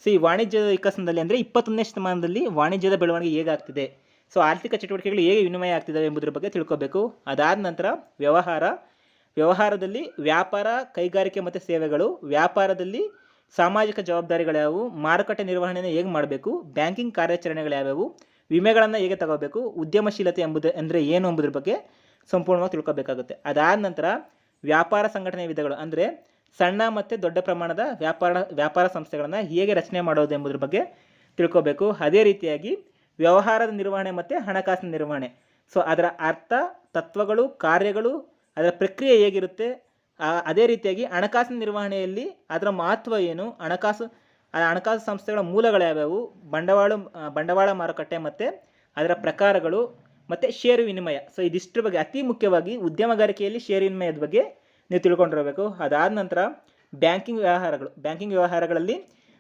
ಸೊ ಈ ವಾಣಿಜ್ಯ ವಿಕಸನದಲ್ಲಿ ಅಂದರೆ ಇಪ್ಪತ್ತೊಂದನೇ ಶತಮಾನದಲ್ಲಿ ವಾಣಿಜ್ಯದ ಬೆಳವಣಿಗೆ ಹೇಗಾಗ್ತಿದೆ? ಸೊ ಆರ್ಥಿಕ ಚಟುವಟಿಕೆಗಳು ಹೇಗೆ ವಿನಿಮಯ ಆಗ್ತಿದ್ದಾವೆ ಎಂಬುದರ ಬಗ್ಗೆ ತಿಳ್ಕೊಬೇಕು. ಅದಾದ ನಂತರ ವ್ಯವಹಾರ. ವ್ಯವಹಾರದಲ್ಲಿ ವ್ಯಾಪಾರ, ಕೈಗಾರಿಕೆ ಮತ್ತು ಸೇವೆಗಳು. ವ್ಯಾಪಾರದಲ್ಲಿ ಸಾಮಾಜಿಕ ಜವಾಬ್ದಾರಿಗಳ್ಯಾವು ಮಾರುಕಟ್ಟೆ ನಿರ್ವಹಣೆಯನ್ನು ಹೇಗೆ ಮಾಡಬೇಕು? ಬ್ಯಾಂಕಿಂಗ್ ಕಾರ್ಯಾಚರಣೆಗಳು ಯಾವ್ಯಾವು ವಿಮೆಗಳನ್ನು ಹೇಗೆ ತಗೋಬೇಕು, ಉದ್ಯಮಶೀಲತೆ ಎಂಬುದು ಅಂದರೆ ಏನು ಎಂಬುದ್ರ ಬಗ್ಗೆ ಸಂಪೂರ್ಣವಾಗಿ ತಿಳ್ಕೊಬೇಕಾಗುತ್ತೆ. ಅದಾದ ನಂತರ ವ್ಯಾಪಾರ ಸಂಘಟನೆ ವಿಧಗಳು ಅಂದರೆ ಸಣ್ಣ ಮತ್ತು ದೊಡ್ಡ ಪ್ರಮಾಣದ ವ್ಯಾಪಾರ ವ್ಯಾಪಾರ ಸಂಸ್ಥೆಗಳನ್ನು ಹೇಗೆ ರಚನೆ ಮಾಡೋದು ಎಂಬುದ್ರ ಬಗ್ಗೆ ತಿಳ್ಕೊಬೇಕು. ಅದೇ ರೀತಿಯಾಗಿ ವ್ಯವಹಾರದ ನಿರ್ವಹಣೆ ಮತ್ತು ಹಣಕಾಸಿನ ನಿರ್ವಹಣೆ. ಸೊ ಅದರ ಅರ್ಥ, ತತ್ವಗಳು, ಕಾರ್ಯಗಳು, ಅದರ ಪ್ರಕ್ರಿಯೆ ಹೇಗಿರುತ್ತೆ ಅದೇ ರೀತಿಯಾಗಿ ಹಣಕಾಸಿನ ನಿರ್ವಹಣೆಯಲ್ಲಿ ಅದರ ಮಹತ್ವ ಏನು, ಹಣಕಾಸು ಹಣಕಾಸು ಸಂಸ್ಥೆಗಳ ಮೂಲಗಳು ಯಾವ್ಯಾವು? ಬಂಡವಾಳ ಬಂಡವಾಳ ಮಾರುಕಟ್ಟೆ ಮತ್ತು ಅದರ ಪ್ರಕಾರಗಳು ಮತ್ತು ಷೇರು ವಿನಿಮಯ. ಸೊ ಇದಿಷ್ಟರ ಬಗ್ಗೆ ಅತಿ ಮುಖ್ಯವಾಗಿ ಉದ್ಯಮಗಾರಿಕೆಯಲ್ಲಿ ಷೇರು ವಿನಿಮಯದ ಬಗ್ಗೆ ನೀವು ತಿಳ್ಕೊಂಡಿರಬೇಕು. ಅದಾದ ನಂತರ ಬ್ಯಾಂಕಿಂಗ್ ವ್ಯವಹಾರಗಳು. ಬ್ಯಾಂಕಿಂಗ್ ವ್ಯವಹಾರಗಳಲ್ಲಿ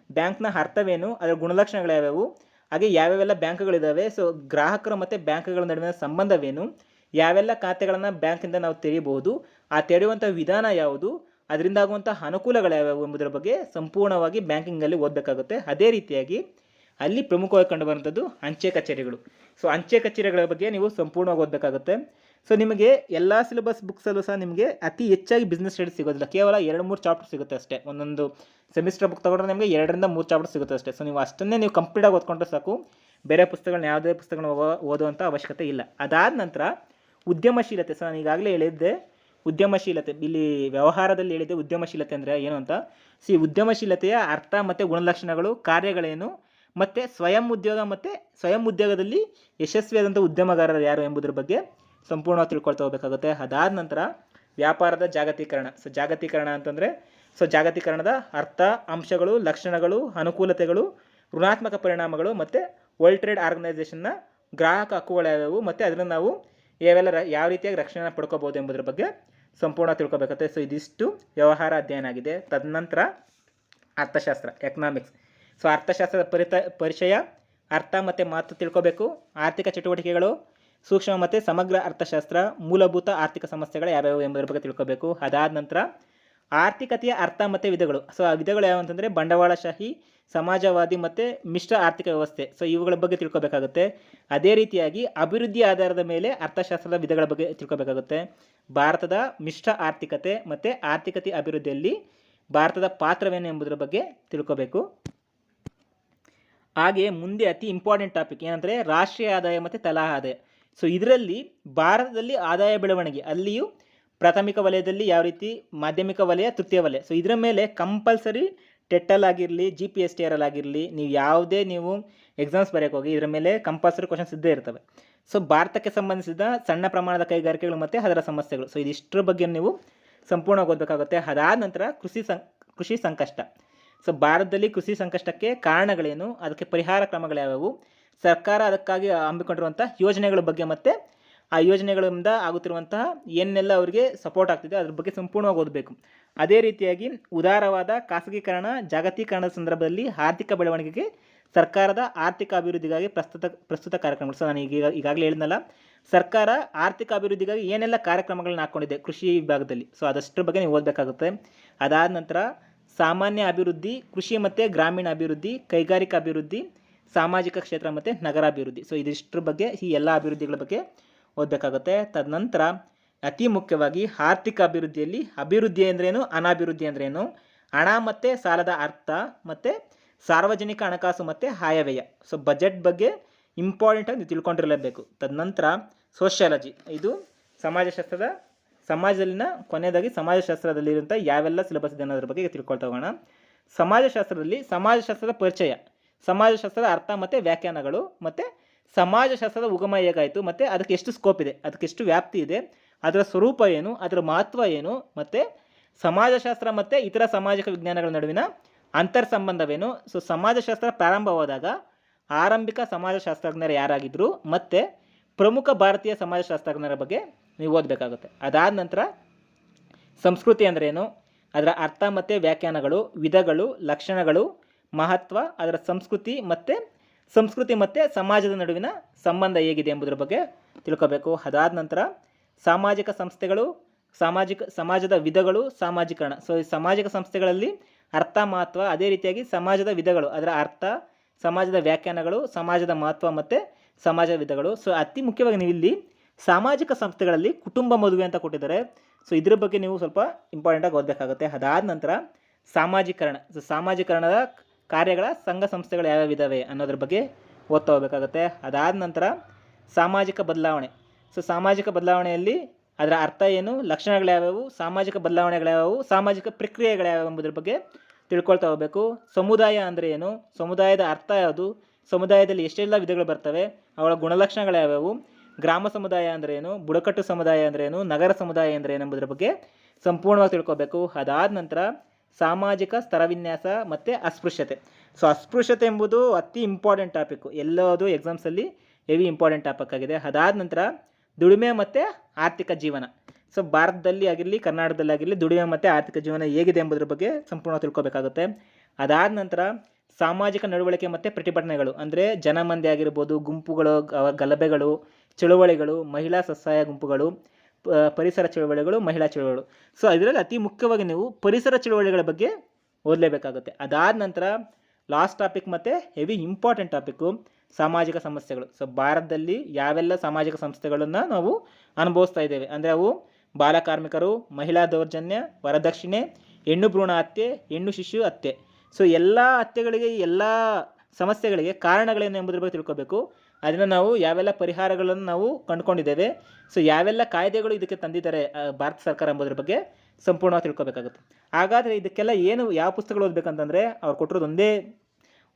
ಬ್ಯಾಂಕ್ನ ಅರ್ಥವೇನು? ಅದರ ಗುಣಲಕ್ಷಣಗಳು ಯಾವ್ಯಾವು? ಹಾಗೆ ಯಾವ್ಯಾವೆಲ್ಲ ಬ್ಯಾಂಕ್ಗಳಿದ್ದಾವೆ ಸೊ ಗ್ರಾಹಕರು ಮತ್ತು ಬ್ಯಾಂಕ್ಗಳ ನಡುವಿನ ಸಂಬಂಧವೇನು? ಯಾವೆಲ್ಲ ಖಾತೆಗಳನ್ನು ಬ್ಯಾಂಕಿಂದ ನಾವು ತೆರೀಬಹುದು ಆ ತೆರೆಯುವಂಥ ವಿಧಾನ ಯಾವುದು? ಅದರಿಂದ ಆಗುವಂತಹ ಅನುಕೂಲಗಳು ಯಾವ್ಯಾವು ಎಂಬುದರ ಬಗ್ಗೆ ಸಂಪೂರ್ಣವಾಗಿ ಬ್ಯಾಂಕಿಂಗಲ್ಲಿ ಓದಬೇಕಾಗುತ್ತೆ. ಅದೇ ರೀತಿಯಾಗಿ ಅಲ್ಲಿ ಪ್ರಮುಖವಾಗಿ ಕಂಡುಬರುವಂಥದ್ದು ಅಂಚೆ ಕಚೇರಿಗಳು. ಸೊ ಅಂಚೆ ಕಚೇರಿಗಳ ಬಗ್ಗೆ ನೀವು ಸಂಪೂರ್ಣವಾಗಿ ಓದಬೇಕಾಗುತ್ತೆ. ಸೊ ನಿಮಗೆ ಎಲ್ಲ ಸಿಲೆಬಸ್ ಬುಕ್ಸಲ್ಲೂ ಸಹ ನಿಮಗೆ ಅತಿ ಹೆಚ್ಚಾಗಿ ಬಿಸ್ನೆಸ್ ಸ್ಟಡೀಸ್ ಸಿಗೋದಿಲ್ಲ. ಕೇವಲ ಎರಡು ಮೂರು ಚಾಪ್ಟರ್ ಸಿಗುತ್ತೆ ಅಷ್ಟೇ. ಒಂದೊಂದು ಸೆಮಿಸ್ಟರ್ ಬುಕ್ ತಗೊಂಡ್ರೆ ನಿಮಗೆ ಎರಡರಿಂದ ಮೂರು ಚಾಪ್ಟರ್ ಸಿಗುತ್ತೆ ಅಷ್ಟೇ. ಸೊ ನೀವು ಅಷ್ಟನ್ನೇ ನೀವು ಕಂಪ್ಲೀಟಾಗಿ ಓದ್ಕೊಂಡ್ರೆ ಸಾಕು. ಬೇರೆ ಪುಸ್ತಕಗಳನ್ನ ಯಾವುದೇ ಪುಸ್ತಕಗಳನ್ನ ಓದುವಂಥ ಅವಶ್ಯಕತೆ ಇಲ್ಲ. ಅದಾದ ನಂತರ ಉದ್ಯಮಶೀಲತೆ. ಸೊ ನಾನು ಈಗಾಗಲೇ ಹೇಳಿದ್ದೆ ಉದ್ಯಮಶೀಲತೆ. ಇಲ್ಲಿ ವ್ಯವಹಾರದಲ್ಲಿ ಹೇಳಿದ್ದೆ ಉದ್ಯಮಶೀಲತೆ ಅಂದರೆ ಏನು ಅಂತ? ಸಿ, ಉದ್ಯಮಶೀಲತೆಯ ಅರ್ಥ ಮತ್ತು ಗುಣಲಕ್ಷಣಗಳು, ಕಾರ್ಯಗಳೇನು, ಮತ್ತು ಸ್ವಯಂ ಉದ್ಯೋಗ ಮತ್ತು ಸ್ವಯಂ ಉದ್ಯೋಗದಲ್ಲಿ ಯಶಸ್ವಿಯಾದಂಥ ಉದ್ಯಮಗಾರರು ಯಾರು ಎಂಬುದರ ಬಗ್ಗೆ ಸಂಪೂರ್ಣವಾಗಿ ತಿಳ್ಕೊಳ್ತಾ ಹೋಗಬೇಕಾಗುತ್ತೆ. ಅದಾದ ನಂತರ ವ್ಯಾಪಾರದ ಜಾಗತೀಕರಣ. ಸೊ, ಜಾಗತೀಕರಣ ಅಂತಂದರೆ, ಸೊ, ಜಾಗತೀಕರಣದ ಅರ್ಥ, ಅಂಶಗಳು, ಲಕ್ಷಣಗಳು, ಅನುಕೂಲತೆಗಳು, ಋಣಾತ್ಮಕ ಪರಿಣಾಮಗಳು ಮತ್ತು ವರ್ಲ್ಡ್ ಟ್ರೇಡ್ ಆರ್ಗನೈಸೇಷನ್ನ ಗ್ರಾಹಕ ಹಕ್ಕುಗಳು ಯಾವುವು, ಮತ್ತು ಅದನ್ನು ನಾವು ಯಾವೆಲ್ಲ ಯಾವ ರೀತಿಯಾಗಿ ರಕ್ಷಣೆ ಪಡ್ಕೋಬೋದು ಎಂಬುದರ ಬಗ್ಗೆ ಸಂಪೂರ್ಣ ತಿಳ್ಕೊಬೇಕಾಗುತ್ತೆ ಸೊ ಇದಿಷ್ಟು ವ್ಯವಹಾರ ಅಧ್ಯಯನ ಆಗಿದೆ. ತದನಂತರ ಅರ್ಥಶಾಸ್ತ್ರ ಎಕನಾಮಿಕ್ಸ್ ಸೊ ಅರ್ಥಶಾಸ್ತ್ರದ ಪರಿತ, ಪರಿಚಯ, ಅರ್ಥ ಮತ್ತು ಮಾತು ತಿಳ್ಕೊಬೇಕು. ಆರ್ಥಿಕ ಚಟುವಟಿಕೆಗಳು, ಸೂಕ್ಷ್ಮ ಮತ್ತು ಸಮಗ್ರ ಅರ್ಥಶಾಸ್ತ್ರ, ಮೂಲಭೂತ ಆರ್ಥಿಕ ಸಮಸ್ಯೆಗಳು ಯಾವ್ಯಾವು ಎಂಬುದರ ಬಗ್ಗೆ ತಿಳ್ಕೊಬೇಕು. ಅದಾದ ನಂತರ ಆರ್ಥಿಕತೆಯ ಅರ್ಥ ಮತ್ತು ವಿಧಗಳು. ಸೊ ಆ ವಿಧಗಳು ಯಾವ ಅಂತಂದರೆ ಬಂಡವಾಳಶಾಹಿ, ಸಮಾಜವಾದಿ ಮತ್ತು ಮಿಶ್ರ ಆರ್ಥಿಕ ವ್ಯವಸ್ಥೆ. ಸೊ ಇವುಗಳ ಬಗ್ಗೆ ತಿಳ್ಕೊಬೇಕಾಗುತ್ತೆ. ಅದೇ ರೀತಿಯಾಗಿ ಅಭಿವೃದ್ಧಿ ಆಧಾರದ ಮೇಲೆ ಅರ್ಥಶಾಸ್ತ್ರದ ವಿಧಗಳ ಬಗ್ಗೆ ತಿಳ್ಕೊಬೇಕಾಗುತ್ತೆ. ಭಾರತದ ಮಿಶ್ರ ಆರ್ಥಿಕತೆ ಮತ್ತು ಆರ್ಥಿಕತೆ ಅಭಿವೃದ್ಧಿಯಲ್ಲಿ ಭಾರತದ ಪಾತ್ರವೇನು ಎಂಬುದರ ಬಗ್ಗೆ ತಿಳ್ಕೊಬೇಕು. ಹಾಗೆ ಮುಂದೆ ಅತಿ ಇಂಪಾರ್ಟೆಂಟ್ ಟಾಪಿಕ್ ಏನಂದರೆ ರಾಷ್ಟ್ರೀಯ ಆದಾಯ ಮತ್ತು ತಲಾ ಆದಾಯ. ಸೊ ಇದರಲ್ಲಿ ಭಾರತದಲ್ಲಿ ಆದಾಯ ಬೆಳವಣಿಗೆ. ಅಲ್ಲಿಯೂ ಪ್ರಾಥಮಿಕ ವಲಯದಲ್ಲಿ ಯಾವ ರೀತಿ, ಮಾಧ್ಯಮಿಕ ವಲಯ, ತೃತೀಯ ವಲಯ. ಸೊ ಇದರ ಮೇಲೆ ಕಂಪಲ್ಸರಿ ಟೆಟ್ಟಲ್ ಆಗಿರಲಿ G P S T R ಆಗಿರಲಿ, ನೀವು ಯಾವುದೇ ನೀವು ಎಕ್ಸಾಮ್ಸ್ ಬರೆಯೋಕೆ ಹೋಗಿ, ಇದರ ಮೇಲೆ ಕಂಪಲ್ಸರಿ ಕ್ವಶನ್ಸ್ ಇದ್ದೇ ಇರ್ತವೆ. ಸೊ ಭಾರತಕ್ಕೆ ಸಂಬಂಧಿಸಿದ ಸಣ್ಣ ಪ್ರಮಾಣದ ಕೈಗಾರಿಕೆಗಳು ಮತ್ತು ಅದರ ಸಮಸ್ಯೆಗಳು. ಸೊ ಇದಿಷ್ಟರ ಬಗ್ಗೆ ನೀವು ಸಂಪೂರ್ಣವಾಗಿ ಓದಬೇಕಾಗುತ್ತೆ. ಅದಾದ ನಂತರ ಕೃಷಿ ಸಂ, ಕೃಷಿ ಸಂಕಷ್ಟ. ಸೊ ಭಾರತದಲ್ಲಿ ಕೃಷಿ ಸಂಕಷ್ಟಕ್ಕೆ ಕಾರಣಗಳೇನು? ಅದಕ್ಕೆ ಪರಿಹಾರ ಕ್ರಮಗಳು ಯಾವ್ಯಾವು ಸರ್ಕಾರ ಅದಕ್ಕಾಗಿ ಹಮ್ಮಿಕೊಂಡಿರುವಂಥ ಯೋಜನೆಗಳ ಬಗ್ಗೆ ಮತ್ತು ಆ ಯೋಜನೆಗಳಿಂದ ಆಗುತ್ತಿರುವಂತಹ ಏನೆಲ್ಲ ಅವರಿಗೆ ಸಪೋರ್ಟ್ ಆಗ್ತಿದೆ, ಅದ್ರ ಬಗ್ಗೆ ಸಂಪೂರ್ಣವಾಗಿ ಓದಬೇಕು. ಅದೇ ರೀತಿಯಾಗಿ ಉದಾರವಾದ ಖಾಸಗೀಕರಣ, ಜಾಗತೀಕರಣದ ಸಂದರ್ಭದಲ್ಲಿ ಆರ್ಥಿಕ ಬೆಳವಣಿಗೆಗೆ ಸರ್ಕಾರದ ಆರ್ಥಿಕ ಅಭಿವೃದ್ಧಿಗಾಗಿ ಪ್ರಸ್ತುತ ಪ್ರಸ್ತುತ ಕಾರ್ಯಕ್ರಮಗಳು. ಸಹ ನಾನು ಈಗ, ಈಗಾಗಲೇ ಹೇಳಿದ್ನಲ್ಲ, ಸರ್ಕಾರ ಆರ್ಥಿಕ ಅಭಿವೃದ್ಧಿಗಾಗಿ ಏನೆಲ್ಲ ಕಾರ್ಯಕ್ರಮಗಳನ್ನ ಹಾಕ್ಕೊಂಡಿದೆ ಕೃಷಿ ವಿಭಾಗದಲ್ಲಿ. ಸೊ ಅದಷ್ಟರ ಬಗ್ಗೆ ನೀವು ಓದಬೇಕಾಗುತ್ತೆ. ಅದಾದ ನಂತರ ಸಾಮಾನ್ಯ ಅಭಿವೃದ್ಧಿ, ಕೃಷಿ ಮತ್ತು ಗ್ರಾಮೀಣ ಅಭಿವೃದ್ಧಿ, ಕೈಗಾರಿಕಾ ಅಭಿವೃದ್ಧಿ, ಸಾಮಾಜಿಕ ಕ್ಷೇತ್ರ ಮತ್ತು ನಗರಾಭಿವೃದ್ಧಿ ಸೊ ಇದಿಷ್ಟರ ಬಗ್ಗೆ, ಈ ಎಲ್ಲ ಅಭಿವೃದ್ಧಿಗಳ ಬಗ್ಗೆ ಓದಬೇಕಾಗುತ್ತೆ. ತದನಂತರ ಅತಿ ಮುಖ್ಯವಾಗಿ ಆರ್ಥಿಕ ಅಭಿವೃದ್ಧಿಯಲ್ಲಿ ಅಭಿವೃದ್ಧಿ ಅಂದ್ರೇನು, ಅನಾಭಿವೃದ್ಧಿ ಅಂದ್ರೇನು? ಹಣ ಮತ್ತು ಸಾಲದ ಅರ್ಥ ಮತ್ತು ಸಾರ್ವಜನಿಕ ಹಣಕಾಸು ಮತ್ತು ಆಯವ್ಯಯ. ಸೊ ಬಜೆಟ್ ಬಗ್ಗೆ ಇಂಪಾರ್ಟೆಂಟಾಗಿ ನೀವು ತಿಳ್ಕೊಂಡಿರಲೇಬೇಕು. ತದನಂತರ ಸೋಷಿಯಾಲಜಿ ಇದು ಸಮಾಜಶಾಸ್ತ್ರದ, ಸಮಾಜದಲ್ಲಿನ ಕೊನೆಯದಾಗಿ ಸಮಾಜಶಾಸ್ತ್ರದಲ್ಲಿರುವಂಥ ಯಾವೆಲ್ಲ ಸಿಲೆಬಸ್ ಇದೆ ಅನ್ನೋದ್ರ ಬಗ್ಗೆ ತಿಳ್ಕೊಳ್ತಾ ಹೋಗೋಣ. ಸಮಾಜಶಾಸ್ತ್ರದಲ್ಲಿ ಸಮಾಜಶಾಸ್ತ್ರದ ಪರಿಚಯ, ಸಮಾಜಶಾಸ್ತ್ರದ ಅರ್ಥ ಮತ್ತು ವ್ಯಾಖ್ಯಾನಗಳು ಮತ್ತು ಸಮಾಜಶಾಸ್ತ್ರದ ಉಗಮ ಹೇಗಾಯಿತು? ಮತ್ತು ಅದಕ್ಕೆ ಎಷ್ಟು ಸ್ಕೋಪ್ ಇದೆ? ಅದಕ್ಕೆ ಎಷ್ಟು ವ್ಯಾಪ್ತಿ ಇದೆ? ಅದರ ಸ್ವರೂಪ ಏನು? ಅದರ ಮಹತ್ವ ಏನು? ಮತ್ತು ಸಮಾಜಶಾಸ್ತ್ರ ಮತ್ತು ಇತರ ಸಾಮಾಜಿಕ ವಿಜ್ಞಾನಗಳ ನಡುವಿನ ಅಂತರ್ ಸಂಬಂಧವೇನು ಸೊ ಸಮಾಜಶಾಸ್ತ್ರ ಪ್ರಾರಂಭವಾದಾಗ ಆರಂಭಿಕ ಸಮಾಜಶಾಸ್ತ್ರಜ್ಞರು ಯಾರಾಗಿದ್ದರು ಮತ್ತು ಪ್ರಮುಖ ಭಾರತೀಯ ಸಮಾಜಶಾಸ್ತ್ರಜ್ಞರ ಬಗ್ಗೆ ನೀವು ಓದಬೇಕಾಗುತ್ತೆ. ಅದಾದ ನಂತರ ಸಂಸ್ಕೃತಿ ಅಂದ್ರೇನು? ಅದರ ಅರ್ಥ ಮತ್ತು ವ್ಯಾಖ್ಯಾನಗಳು, ವಿಧಗಳು, ಲಕ್ಷಣಗಳು, ಮಹತ್ವ, ಅದರ ಸಂಸ್ಕೃತಿ ಮತ್ತು ಸಂಸ್ಕೃತಿ ಮತ್ತು ಸಮಾಜದ ನಡುವಿನ ಸಂಬಂಧ ಹೇಗಿದೆ ಎಂಬುದರ ಬಗ್ಗೆ ತಿಳ್ಕೋಬೇಕು. ಅದಾದ ನಂತರ ಸಾಮಾಜಿಕ ಸಂಸ್ಥೆಗಳು, ಸಾಮಾಜಿಕ ಸಮಾಜದ ವಿಧಗಳು, ಸಾಮಾಜೀಕರಣ. ಸೊ ಈ ಸಾಮಾಜಿಕ ಸಂಸ್ಥೆಗಳಲ್ಲಿ ಅರ್ಥ, ಮಹತ್ವ ಅದೇ ರೀತಿಯಾಗಿ ಸಮಾಜದ ವಿಧಗಳು, ಅದರ ಅರ್ಥ, ಸಮಾಜದ ವ್ಯಾಖ್ಯಾನಗಳು, ಸಮಾಜದ ಮಹತ್ವ ಮತ್ತು ಸಮಾಜದ ವಿಧಗಳು. ಸೊ ಅತಿ ಮುಖ್ಯವಾಗಿ ನೀವು ಇಲ್ಲಿ ಸಾಮಾಜಿಕ ಸಂಸ್ಥೆಗಳಲ್ಲಿ ಕುಟುಂಬ ಮದುವೆ ಅಂತ ಕೊಟ್ಟಿದ್ದಾರೆ. ಸೊ ಇದ್ರ ಬಗ್ಗೆ ನೀವು ಸ್ವಲ್ಪ ಇಂಪಾರ್ಟೆಂಟಾಗಿ ಓದಬೇಕಾಗುತ್ತೆ. ಅದಾದ ನಂತರ ಸಾಮಾಜೀಕರಣ. ಸೊ ಸಾಮಾಜೀಕರಣದ ಕಾರ್ಯಗಳ ಸಂಘ ಸಂಸ್ಥೆಗಳು ಯಾವ್ಯಾವ ಇದ್ದಾವೆ ಅನ್ನೋದ್ರ ಬಗ್ಗೆ ಓದ್ತಾ ಹೋಗಬೇಕಾಗುತ್ತೆ. ಅದಾದ ನಂತರ ಸಾಮಾಜಿಕ ಬದಲಾವಣೆ. ಸೊ, ಸಾಮಾಜಿಕ ಬದಲಾವಣೆಯಲ್ಲಿ ಅದರ ಅರ್ಥ ಏನು, ಲಕ್ಷಣಗಳು ಯಾವ್ಯಾವು, ಸಾಮಾಜಿಕ ಬದಲಾವಣೆಗಳು ಯಾವ್ಯಾವು, ಸಾಮಾಜಿಕ ಪ್ರಕ್ರಿಯೆಗಳು ಯಾವ್ಯಾವ ಎಂಬುದ್ರ ಬಗ್ಗೆ ತಿಳ್ಕೊಳ್ತಾ ಹೋಗಬೇಕು. ಸಮುದಾಯ ಅಂದರೆ ಏನು, ಸಮುದಾಯದ ಅರ್ಥ ಯಾವುದು, ಸಮುದಾಯದಲ್ಲಿ ಎಷ್ಟೆಲ್ಲ ವಿಧಗಳು ಬರ್ತವೆ ಅವಳ ಗುಣಲಕ್ಷಣಗಳು ಯಾವ್ಯಾವು, ಗ್ರಾಮ ಸಮುದಾಯ ಅಂದರೆ ಏನು, ಬುಡಕಟ್ಟು ಸಮುದಾಯ ಅಂದರೆ ಏನು, ನಗರ ಸಮುದಾಯ ಅಂದರೆ ಎಂಬುದರ ಬಗ್ಗೆ ಸಂಪೂರ್ಣವಾಗಿ ತಿಳ್ಕೊಬೇಕು ಅದಾದ ನಂತರ ಸಾಮಾಜಿಕ ಸ್ತರವಿನ್ಯಾಸ ಮತ್ತು ಅಸ್ಪೃಶ್ಯತೆ. ಸೊ ಅಸ್ಪೃಶ್ಯತೆ ಎಂಬುದು ಅತಿ ಇಂಪಾರ್ಟೆಂಟ್ ಟಾಪಿಕ್ಕು ಎಲ್ಲದು ಎಕ್ಸಾಮ್ಸಲ್ಲಿ ಹೆವಿ ಇಂಪಾರ್ಟೆಂಟ್ ಟಾಪಿಕ್ ಆಗಿದೆ. ಅದಾದ ನಂತರ ದುಡಿಮೆ ಮತ್ತು ಆರ್ಥಿಕ ಜೀವನ. ಸೊ ಭಾರತದಲ್ಲಿ ಆಗಿರಲಿ, ಕರ್ನಾಟಕದಲ್ಲಿ ಆಗಿರಲಿ, ದುಡಿಮೆ ಮತ್ತು ಆರ್ಥಿಕ ಜೀವನ ಹೇಗಿದೆ ಎಂಬುದರ ಬಗ್ಗೆ ಸಂಪೂರ್ಣ ತಿಳ್ಕೊಬೇಕಾಗುತ್ತೆ. ಅದಾದ ನಂತರ ಸಾಮಾಜಿಕ ನಡವಳಿಕೆ ಮತ್ತು ಪ್ರತಿಭಟನೆಗಳು. ಅಂದರೆ ಜನಮಂದಿ ಆಗಿರ್ಬೋದು, ಗುಂಪುಗಳು ಗಲಭೆಗಳು, ಚಳುವಳಿಗಳು, ಮಹಿಳಾ ಸ್ವಸಹಾಯ ಗುಂಪುಗಳು ಪರಿಸರ ಚಳುವಳಿಗಳು, ಮಹಿಳಾ ಚಳುವಳಿಗಳು. ಸೊ ಇದರಲ್ಲಿ ಅತಿ ಮುಖ್ಯವಾಗಿ ನೀವು ಪರಿಸರ ಚಳುವಳಿಗಳ ಬಗ್ಗೆ ಓದಲೇಬೇಕಾಗುತ್ತೆ. ಅದಾದ ನಂತರ ಲಾಸ್ಟ್ ಟಾಪಿಕ್ ಮತ್ತು ಹೆವಿ ಇಂಪಾರ್ಟೆಂಟ್ ಟಾಪಿಕ್ಕು ಸಾಮಾಜಿಕ ಸಮಸ್ಯೆಗಳು. ಸೊ ಭಾರತದಲ್ಲಿ ಯಾವೆಲ್ಲ ಸಾಮಾಜಿಕ ಸಂಸ್ಥೆಗಳನ್ನು ನಾವು ಅನುಭವಿಸ್ತಾ ಇದ್ದೇವೆ? ಅಂದರೆ ಅವು ಬಾಲಕಾರ್ಮಿಕರು ಮಹಿಳಾ ದೌರ್ಜನ್ಯ, ವರದಕ್ಷಿಣೆ, ಹೆಣ್ಣು ಭ್ರೂಣ ಹತ್ಯೆ, ಹೆಣ್ಣು ಶಿಶು ಹತ್ಯೆ. ಸೊ ಎಲ್ಲ ಹತ್ಯೆಗಳಿಗೆ ಎಲ್ಲ ಸಮಸ್ಯೆಗಳಿಗೆ ಕಾರಣಗಳೇನು ಎಂಬುದ್ರ ಬಗ್ಗೆ ತಿಳ್ಕೊಬೇಕು. ಅದನ್ನು ನಾವು ಯಾವೆಲ್ಲ ಪರಿಹಾರಗಳನ್ನು ನಾವು ಕಂಡುಕೊಂಡಿದ್ದೇವೆ. ಸೊ ಯಾವೆಲ್ಲ ಕಾಯ್ದೆಗಳು ಇದಕ್ಕೆ ತಂದಿದ್ದಾರೆ ಭಾರತ ಸರ್ಕಾರ ಎಂಬುದ್ರ ಬಗ್ಗೆ ಸಂಪೂರ್ಣವಾಗಿ ತಿಳ್ಕೊಬೇಕಾಗುತ್ತೆ. ಹಾಗಾದರೆ ಇದಕ್ಕೆಲ್ಲ ಏನು, ಯಾವ ಪುಸ್ತಕಗಳು ಓದಬೇಕಂತಂದರೆ ಅವ್ರು ಕೊಟ್ಟಿರೋದು ಒಂದೇ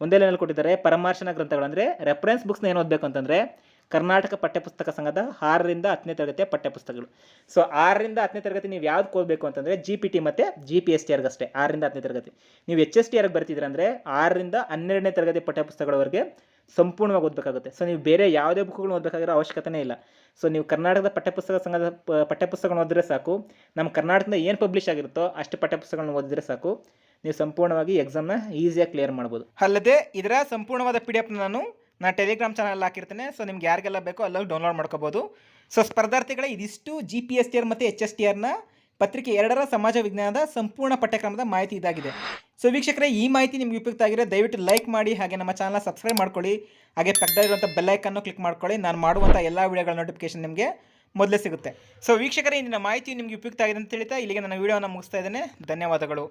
ಒಂದೇ ಲೈನಲ್ಲಿ ಕೊಟ್ಟಿದ್ದಾರೆ, ಪರಮಾರ್ಶನ ಗ್ರಂಥಗಳು. ಅಂದರೆ ರೆಫರೆನ್ಸ್ ಬುಕ್ಸ್ನ ಏನು ಓದಬೇಕು ಅಂತಂದರೆ ಕರ್ನಾಟಕ ಪಠ್ಯಪುಸ್ತಕ ಸಂಘದ ಆರರಿಂದ ಹತ್ತನೇ ತರಗತಿಯ ಪಠ್ಯಪುಸ್ತಕಗಳು. ಸೊ ಆರರಿಂದ ಹತ್ತನೇ ತರಗತಿ ನೀವು ಯಾವ್ದು ಓದಬೇಕು ಅಂತಂದರೆ ಜಿ ಪಿ ಟಿ ಮತ್ತು ಜಿ ಪಿ ಎಸ್ ಟಿ ಆರ್ಗೆ ಅಷ್ಟೇ ಆರರಿಂದ ಹತ್ತನೇ ತರಗತಿ. ನೀವು ಎಚ್ ಎಸ್ ಟಿ ಆರ್ಗೆ ಬರ್ತಿದ್ರೆ ಅಂದರೆ ಆರರಿಂದ ಹನ್ನೆರಡನೇ ತರಗತಿ ಪಠ್ಯಪುಸ್ತಕಗಳವರೆಗೆ ಸಂಪೂರ್ಣವಾಗಿ ಓದಬೇಕಾಗುತ್ತೆ. ಸೊ ನೀವು ಬೇರೆ ಯಾವುದೇ ಬುಕ್ಗಳನ್ನ ಓದಬೇಕಾಗಿರೋ ಅವಶ್ಯಕತೆ ಇಲ್ಲ. ಸೊ ನೀವು ಕರ್ನಾಟಕದ ಪಠ್ಯಪುಸ್ತಕ ಸಂಘದ ಪಠ್ಯಪುಸ್ತಕಗಳನ್ನ ಓದಿದ್ರೆ ಸಾಕು. ನಮ್ಮ ಕರ್ನಾಟಕದಿಂದ ಏನು ಪಬ್ಲಿಷ್ ಆಗಿರುತ್ತೋ ಅಷ್ಟು ಪಠ್ಯಪುಸ್ತಕಗಳನ್ನ ಓದಿದ್ರೆ ಸಾಕು. ನೀವು ಸಂಪೂರ್ಣವಾಗಿ ಎಕ್ಸಾಮ್ನ ಈಸಿಯಾಗಿ ಕ್ಲಿಯರ್ ಮಾಡ್ಬೋದು. ಅಲ್ಲದೆ, ಇದರ ಸಂಪೂರ್ಣವಾದ ಪಿ ಡಿ ಎಫ್ನ ನಾನು ನಾನು ಟೆಲಿಗ್ರಾಮ್ ಚಾನಲ್ ಹಾಕಿರ್ತೇನೆ. ಸೊ ನಿಮ್ಗೆ ಯಾರಿಗೆಲ್ಲ ಬೇಕೋ ಅಲ್ಲೋಗಿ ಡೌನ್ಲೋಡ್ ಮಾಡ್ಕೋಬೋದು. ಸೊ ಸ್ಪರ್ಧಾರ್ಥಿಗಳೇ, ಇದಿಷ್ಟು G P S T R ಮತ್ತು ಎಚ್ ಎಸ್ ಟಿ ಆರ್ನ ಪತ್ರಿಕೆ ಎರಡರ ಸಮಾಜ ವಿಜ್ಞಾನದ ಸಂಪೂರ್ಣ ಪಠ್ಯಕ್ರಮದ ಮಾಹಿತಿ ಇದಾಗಿದೆ. ಸೊ ವೀಕ್ಷಕರೇ, ಈ ಮಾಹಿತಿ ನಿಮಗೆ ಉಪಯುಕ್ತ ಆಗಿದೆ ದಯವಿಟ್ಟು ಲೈಕ್ ಮಾಡಿ, ಹಾಗೆ ನಮ್ಮ ಚಾನಲ್ ಸಬ್ಸ್ಕ್ರೈಬ್ ಮಾಡ್ಕೊಳ್ಳಿ. ಹಾಗೆ ಪಕ್ಕದಲ್ಲಿರುವಂಥ ಬೆಲ್ಲೈಕನ್ನು ಕ್ಲಿಕ್ ಮಾಡ್ಕೊಳ್ಳಿ. ನಾನು ಮಾಡುವಂಥ ಎಲ್ಲ ವಿಡಿಯೋಗಳ ನೋಟಿಫಿಕೇಶನ್ ನಿಮಗೆ ಮೊದಲೇ ಸಿಗುತ್ತೆ. ಸೊ ವೀಕ್ಷಕರೇ, ಇಂದಿನ ಮಾಹಿತಿ ನಿಮಗೆ ಉಪಯುಕ್ತ ಆಗಿದೆ ಅಂತ ತಿಳಿತಾ ಇಲ್ಲಿಗೆ ನನ್ನ ವೀಡಿಯೋನ ಮುಗಿಸ್ತಾ ಇದ್ದೇನೆ. ಧನ್ಯವಾದಗಳು.